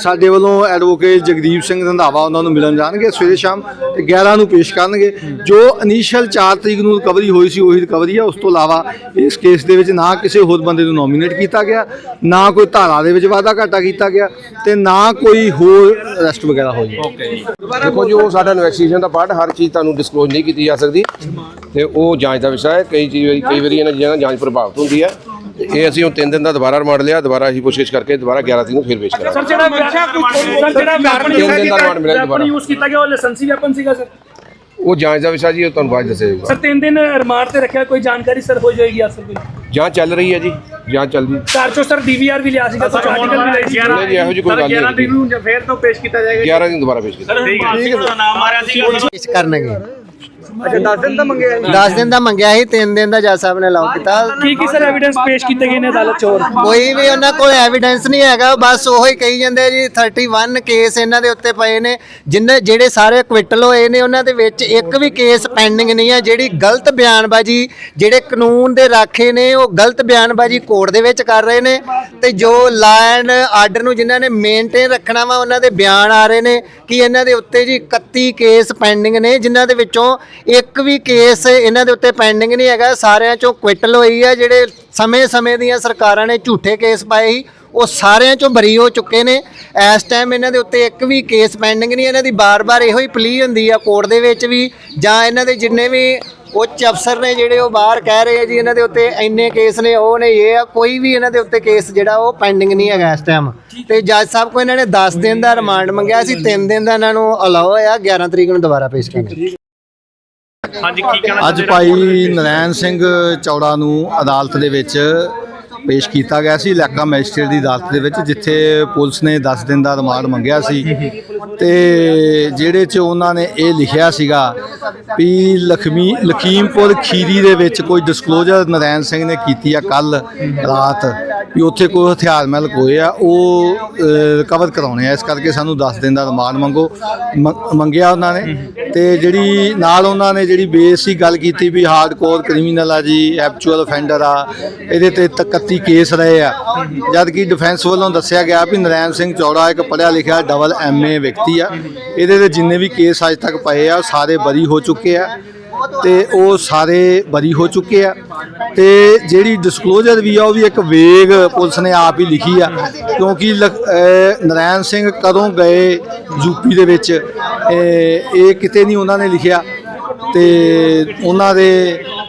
ਸਾਡੇ ਵੱਲੋਂ ਐਡਵੋਕੇਟ ਜਗਦੀਪ ਸਿੰਘ ਰੰਧਾਵਾ ਉਹਨਾਂ ਨੂੰ ਮਿਲਣ ਜਾਣਗੇ ਸਵੇਰੇ ਸ਼ਾਮ ਤੇ 11 ਨੂੰ ਪੇਸ਼ ਕਰਨਗੇ। ਜੋ ਇਨੀਸ਼ੀਅਲ 4 ਤਰੀਕ ਨੂੰ ਰਿਕਵਰੀ ਹੋਈ ਸੀ ਉਹੀ ਰਿਕਵਰੀ ਆ। ਉਸ ਤੋਂ ਇਲਾਵਾ ਇਸ ਕੇਸ ਦੇ ਵਿੱਚ ਨਾ ਕਿਸੇ ਹੋਰ ਬੰਦੇ ਨੂੰ ਨੋਮੀਨੇਟ ਕੀਤਾ ਗਿਆ ਨਾ ਕੋਈ ਧਾਰਾ ਦੇ ਵਿੱਚ ਵਾਧਾ ਘਾਟਾ ਕੀਤਾ ਗਿਆ ਤੇ ਨਾ ਕੋਈ ਹੋਰ ਅਰੈਸਟ ਵਗੈਰਾ ਹੋਈ। ਓਕੇ ਜੀ। ਦੇਖੋ ਜੀ ਉਹ ਸਾਡਾ ਇਨਵੈਸਟੀਗੇਸ਼ਨ ਦਾ ਪਾਰਟ ਹਰ ਚੀਜ਼ ਤੁਹਾਨੂੰ ਡਿਸਕਲੋਜ਼ ਨਹੀਂ ਕੀਤੀ ਜਾ ਸਕਦੀ ਤੇ ਉਹ ਜਾਂਚ ਦਾ ਵਿਸ਼ਾ ਹੈ। ਕਈ ਚੀਜ਼ ਕਈ ਵਾਰੀ ਇਹਨਾਂ ਚੀਜ਼ਾਂ ਨਾਲ ਜਾਂਚ ਪ੍ਰਭਾਵਿਤ ਹੁੰਦੀ ਹੈ। ਤੇ ਇਹ ਅਸੀਂ ਹੁਣ ਤਿੰਨ ਦਿਨ ਦਾ ਦੁਬਾਰਾ ਰਿਮਾਂਡ ਲਿਆ ਦੁਬਾਰਾ ਅਸੀਂ ਕੋਸ਼ਿਸ਼ ਕਰਕੇ ਦੁਬਾਰਾ 11 ਤਰੀਕ ਨੂੰ ਫਿਰ ਪੇਸ਼ ਕਰਾਂਗੇ। ਸਰ ਜਿਹੜਾ ਸਰ ਜਿਹੜਾ ਵੈਪਨ ਤਿੰਨ ਦਿਨ ਦਾ ਰਿਮਾਂਡ ਮਿਲਿਆ ਦੁਬਾਰਾ। ਯੂਜ਼ ਕੀਤਾ ਗਿਆ ਉਹ ਲਾਇਸੈਂਸੀ ਵੈਪਨ ਸੀਗਾ ਸਰ? ਉਹ ਜਾਂਚ ਦਾ ਵਿਸ਼ਾ ਜੀ ਉਹ ਤੁਹਾਨੂੰ ਬਾਅਦ ਦੱਸਿਆ ਜਾਊਗਾ। ਸਰ ਤਿੰਨ ਦਿਨ ਰਿਮਾਂਡ ਤੇ ਰੱਖਿਆ ਕੋਈ ਜਾਣਕਾਰੀ ਸਰ ਹੋ ਜਾਏਗੀ ਅਸਲ ਵਿੱਚ ਜਾਂਚ ਚੱਲ ਰਹੀ ਹੈ ਜੀ ਜਾਂਚ ਚੱਲਦੀ ਘਰ ਚੋਂ ਸਰ ਡੀਵੀਆਰ ਵੀ ਲਿਆ ਸੀਗਾ ਕੁਝ ਆਰਟੀਕਲ ਵੀ ਲਿਆ ਸੀ ਨਹੀਂ ਜੀ ਇਹੋ ਜਿਹੀ ਕੋਈ ਗੱਲ ਨਹੀਂ ਹੈਗੀ। ਨੂੰ ਜਾਂ ਫੇਰ ਤੋਂ ਪੇਸ਼ ਕੀਤਾ ਜਾਏਗਾ 11 ਦਿਨ ਦੁਬਾਰਾ ਪੇਸ਼ ਕਰਾਂਗੇ ਠੀਕ ਹੈ ਨਾਮ ਆ ਰਿਹਾ ਸੀ ਪੇਸ਼ ਕਰਨਗੇ। ਅੱਛਾ 10 ਦਿਨ ਦਾ ਮੰਗਿਆ ਸੀ 10 ਦਿਨ ਦਾ ਮੰਗਿਆ ਸੀ 3 ਦਿਨ ਦਾ ਜੱਜ ਸਾਹਿਬ ਨੇ ਅਲਾਉ ਕੀਤਾ। ਕੀ ਕੀ ਸਰ ਐਵੀਡੈਂਸ ਪੇਸ਼ ਕੀਤੇ ਗਏ ਨੇ ਅਦਾਲਤ ਚ ਹੋਰ? ਕੋਈ ਵੀ ਉਹਨਾਂ ਕੋਲ ਐਵੀਡੈਂਸ ਨਹੀਂ ਹੈਗਾ ਬਸ ਉਹੀ ਕਹੀ ਜਾਂਦੇ ਜੀ 31 ਕੇਸ ਇਹਨਾਂ ਦੇ ਉੱਤੇ ਪਏ ਨੇ। ਜਿੰਨੇ ਜਿਹੜੇ ਸਾਰੇ ਕੁਇਟਲ ਹੋਏ ਨੇ ਉਹਨਾਂ ਦੇ ਵਿੱਚ ਇੱਕ ਵੀ ਕੇਸ ਪੈਂਡਿੰਗ ਨਹੀਂ ਹੈ ਜਿਹੜੀ ਗਲਤ ਬਿਆਨਬਾਜ਼ੀ ਜਿਹੜੇ ਕਾਨੂੰਨ ਦੇ ਰਾਖੇ ਨੇ ਉਹ ਗਲਤ ਬਿਆਨਬਾਜ਼ੀ ਕੋਰਟ ਦੇ ਵਿੱਚ ਕਰ ਰਹੇ ਨੇ। ਤੇ ਜੋ ਲਾਇਨ ਆਰਡਰ ਨੂੰ ਜਿਨ੍ਹਾਂ ਨੇ ਮੇਨਟੇਨ ਰੱਖਣਾ ਵਾ ਉਹਨਾਂ ਦੇ ਬਿਆਨ ਆ ਰਹੇ ਨੇ ਕਿ ਇਹਨਾਂ ਦੇ ਉੱਤੇ ਜੀ 31 ਕੇਸ ਪੈਂਡਿੰਗ ਨੇ ਜਿਨ੍ਹਾਂ ਦੇ ਵਿੱਚੋਂ ਇੱਕ ਵੀ ਕੇਸ ਇਹਨਾਂ ਦੇ ਉੱਤੇ ਪੈਂਡਿੰਗ ਨਹੀਂ ਹੈਗਾ। ਸਾਰਿਆਂ ਚੋਂ ਕੁਇਟਲ ਹੋਈ ਹੈ ਜਿਹੜੇ ਸਮੇਂ-ਸਮੇਂ ਦੀਆਂ ਸਰਕਾਰਾਂ ਨੇ ਝੂਠੇ ਕੇਸ ਪਾਏ ਸੀ ਉਹ ਸਾਰਿਆਂ ਚੋਂ ਬਰੀ ਹੋ ਚੁੱਕੇ ਨੇ। ਇਸ ਟਾਈਮ ਇਹਨਾਂ ਦੇ ਉੱਤੇ ਇੱਕ ਵੀ ਕੇਸ ਪੈਂਡਿੰਗ ਨਹੀਂ ਇਹਨਾਂ ਦੀ ਬਾਰ-ਬਾਰ ਇਹੋ ਹੀ ਪਲੀ ਹੁੰਦੀ ਆ ਕੋਰਟ ਦੇ ਵਿੱਚ ਵੀ ਜਾਂ ਇਹਨਾਂ ਦੇ ਜਿੰਨੇ ਵੀ ਉੱਚ ਅਫਸਰ ਨੇ ਜਿਹੜੇ ਉਹ ਬਾਹਰ ਕਹਿ ਰਹੇ ਆ ਜੀ ਇਹਨਾਂ ਦੇ ਉੱਤੇ ਇੰਨੇ ਕੇਸ ਨੇ ਉਹ ਨੇ ਇਹ ਆ ਕੋਈ ਵੀ ਇਹਨਾਂ ਦੇ ਉੱਤੇ ਕੇਸ ਜਿਹੜਾ ਉਹ ਪੈਂਡਿੰਗ ਨਹੀਂ ਹੈਗਾ ਇਸ ਟਾਈਮ ਤੇ ਜੱਜ ਸਾਹਿਬ ਕੋ ਇਹਨਾਂ ਨੇ 10 ਦਿਨ ਦਾ ਰਿਮਾਂਡ ਮੰਗਿਆ ਸੀ 3 ਦਿਨ ਦਾ ਇਹਨਾਂ ਨੂੰ ਅਲਾਓ ਆ 11 ਤਰੀਕ ਨੂੰ ਦੁਬਾਰਾ ਪੇਸ਼ ਕਰਨਾ ਹਾਂਜੀ ਕੀ ਕਹਿਣਾ ਅੱਜ ਭਾਈ ਨਰੈਣ ਸਿੰਘ ਚੌੜਾ ਨੂੰ ਅਦਾਲਤ ਦੇ ਵਿੱਚ ਪੇਸ਼ ਕੀਤਾ ਗਿਆ ਸੀ ਇਲਾਕਾ ਮੈਜਿਸਟਰੇਟ ਦੀ ਅਦਾਲਤ ਦੇ ਵਿੱਚ ਜਿੱਥੇ ਪੁਲਿਸ ਨੇ 10 ਦਿਨ ਦਾ ਰਿਮਾਂਡ ਮੰਗਿਆ ਸੀ। ਤੇ ਜਿਹੜੇ ਚ ਉਹਨਾਂ ਨੇ ਇਹ ਲਿਖਿਆ ਸੀਗਾ ਵੀ ਲਖਮੀ ਲਖੀਮਪੁਰ ਖੀਰੀ ਦੇ ਵਿੱਚ ਕੋਈ ਡਿਸਕਲੋਜ਼ਰ ਨਰੈਣ ਸਿੰਘ ਨੇ ਕੀਤੀ ਆ ਕੱਲ ਰਾਤ। ਵੀ ਉੱਥੇ ਕੋਈ ਹਥਿਆਰ ਮਿਲ ਕੋਏ ਆ, ਉਹ ਰਿਕਵਰ ਕਰਾਉਣੇ ਆ। ਇਸ ਕਰਕੇ ਸਾਨੂੰ 10 ਦਿਨ ਦਾ ਰਿਮਾਂਡ ਮੰਗੋ, ਮ- ਮੰਗਿਆ ਉਹਨਾਂ ਨੇ। ਤੇ ਜਿਹੜੀ ਨਾਲ ਉਹਨਾਂ ਨੇ ਜਿਹੜੀ ਬੇਸਿਕ ਗੱਲ ਕੀਤੀ ਵੀ ਹਾਰਡਕੋਰ ਕ੍ਰਿਮੀਨਲ ਆ ਜੀ ਐਕਚੁਅਲ ਅਫੈਂਡਰ ਆ, ਇਹਦੇ ਤੇ 31 ਕੇਸ ਰਹੇ ਆ। ਜਦ ਕਿ ਡਿਫੈਂਸ ਵੱਲੋਂ ਦੱਸਿਆ ਗਿਆ ਵੀ ਨਰੈਣ ਸਿੰਘ ਚੌੜਾ ਇੱਕ ਪੜ੍ਹਿਆ ਲਿਖਿਆ ਡਬਲ ਐਮਏ ਵਿਅਕਤੀ ਆ। ਇਹਦੇ ਤੇ ਜਿੰਨੇ ਵੀ ਕੇਸ ਅੱਜ ਤੱਕ ਪਏ ਆ, ਉਹ ਸਾਰੇ ਬਰੀ ਹੋ ਚੁੱਕੇ ਆ। ਤੇ ਉਹ ਸਾਰੇ ਬਰੀ ਹੋ ਚੁੱਕੇ ਆ। ਤੇ ਜਿਹੜੀ ਡਿਸਕਲੋਜ਼ਰ ਵੀ ਆ, ਉਹ ਵੀ ਇੱਕ ਵੇਗ ਪੁਲਿਸ ਨੇ ਆਪ ਹੀ ਲਿਖੀ ਆ। ਕਿਉਂਕਿ ਲਖ- ਨਰਾਇਣ ਸਿੰਘ ਕਦੋਂ ਗਏ ਯੂਪੀ ਦੇ ਵਿੱਚ, ਇਹ ਇਹ ਕਿਤੇ ਨਹੀਂ ਉਹਨਾਂ ਨੇ ਲਿਖਿਆ। ਤੇ ਉਹਨਾਂ ਦੇ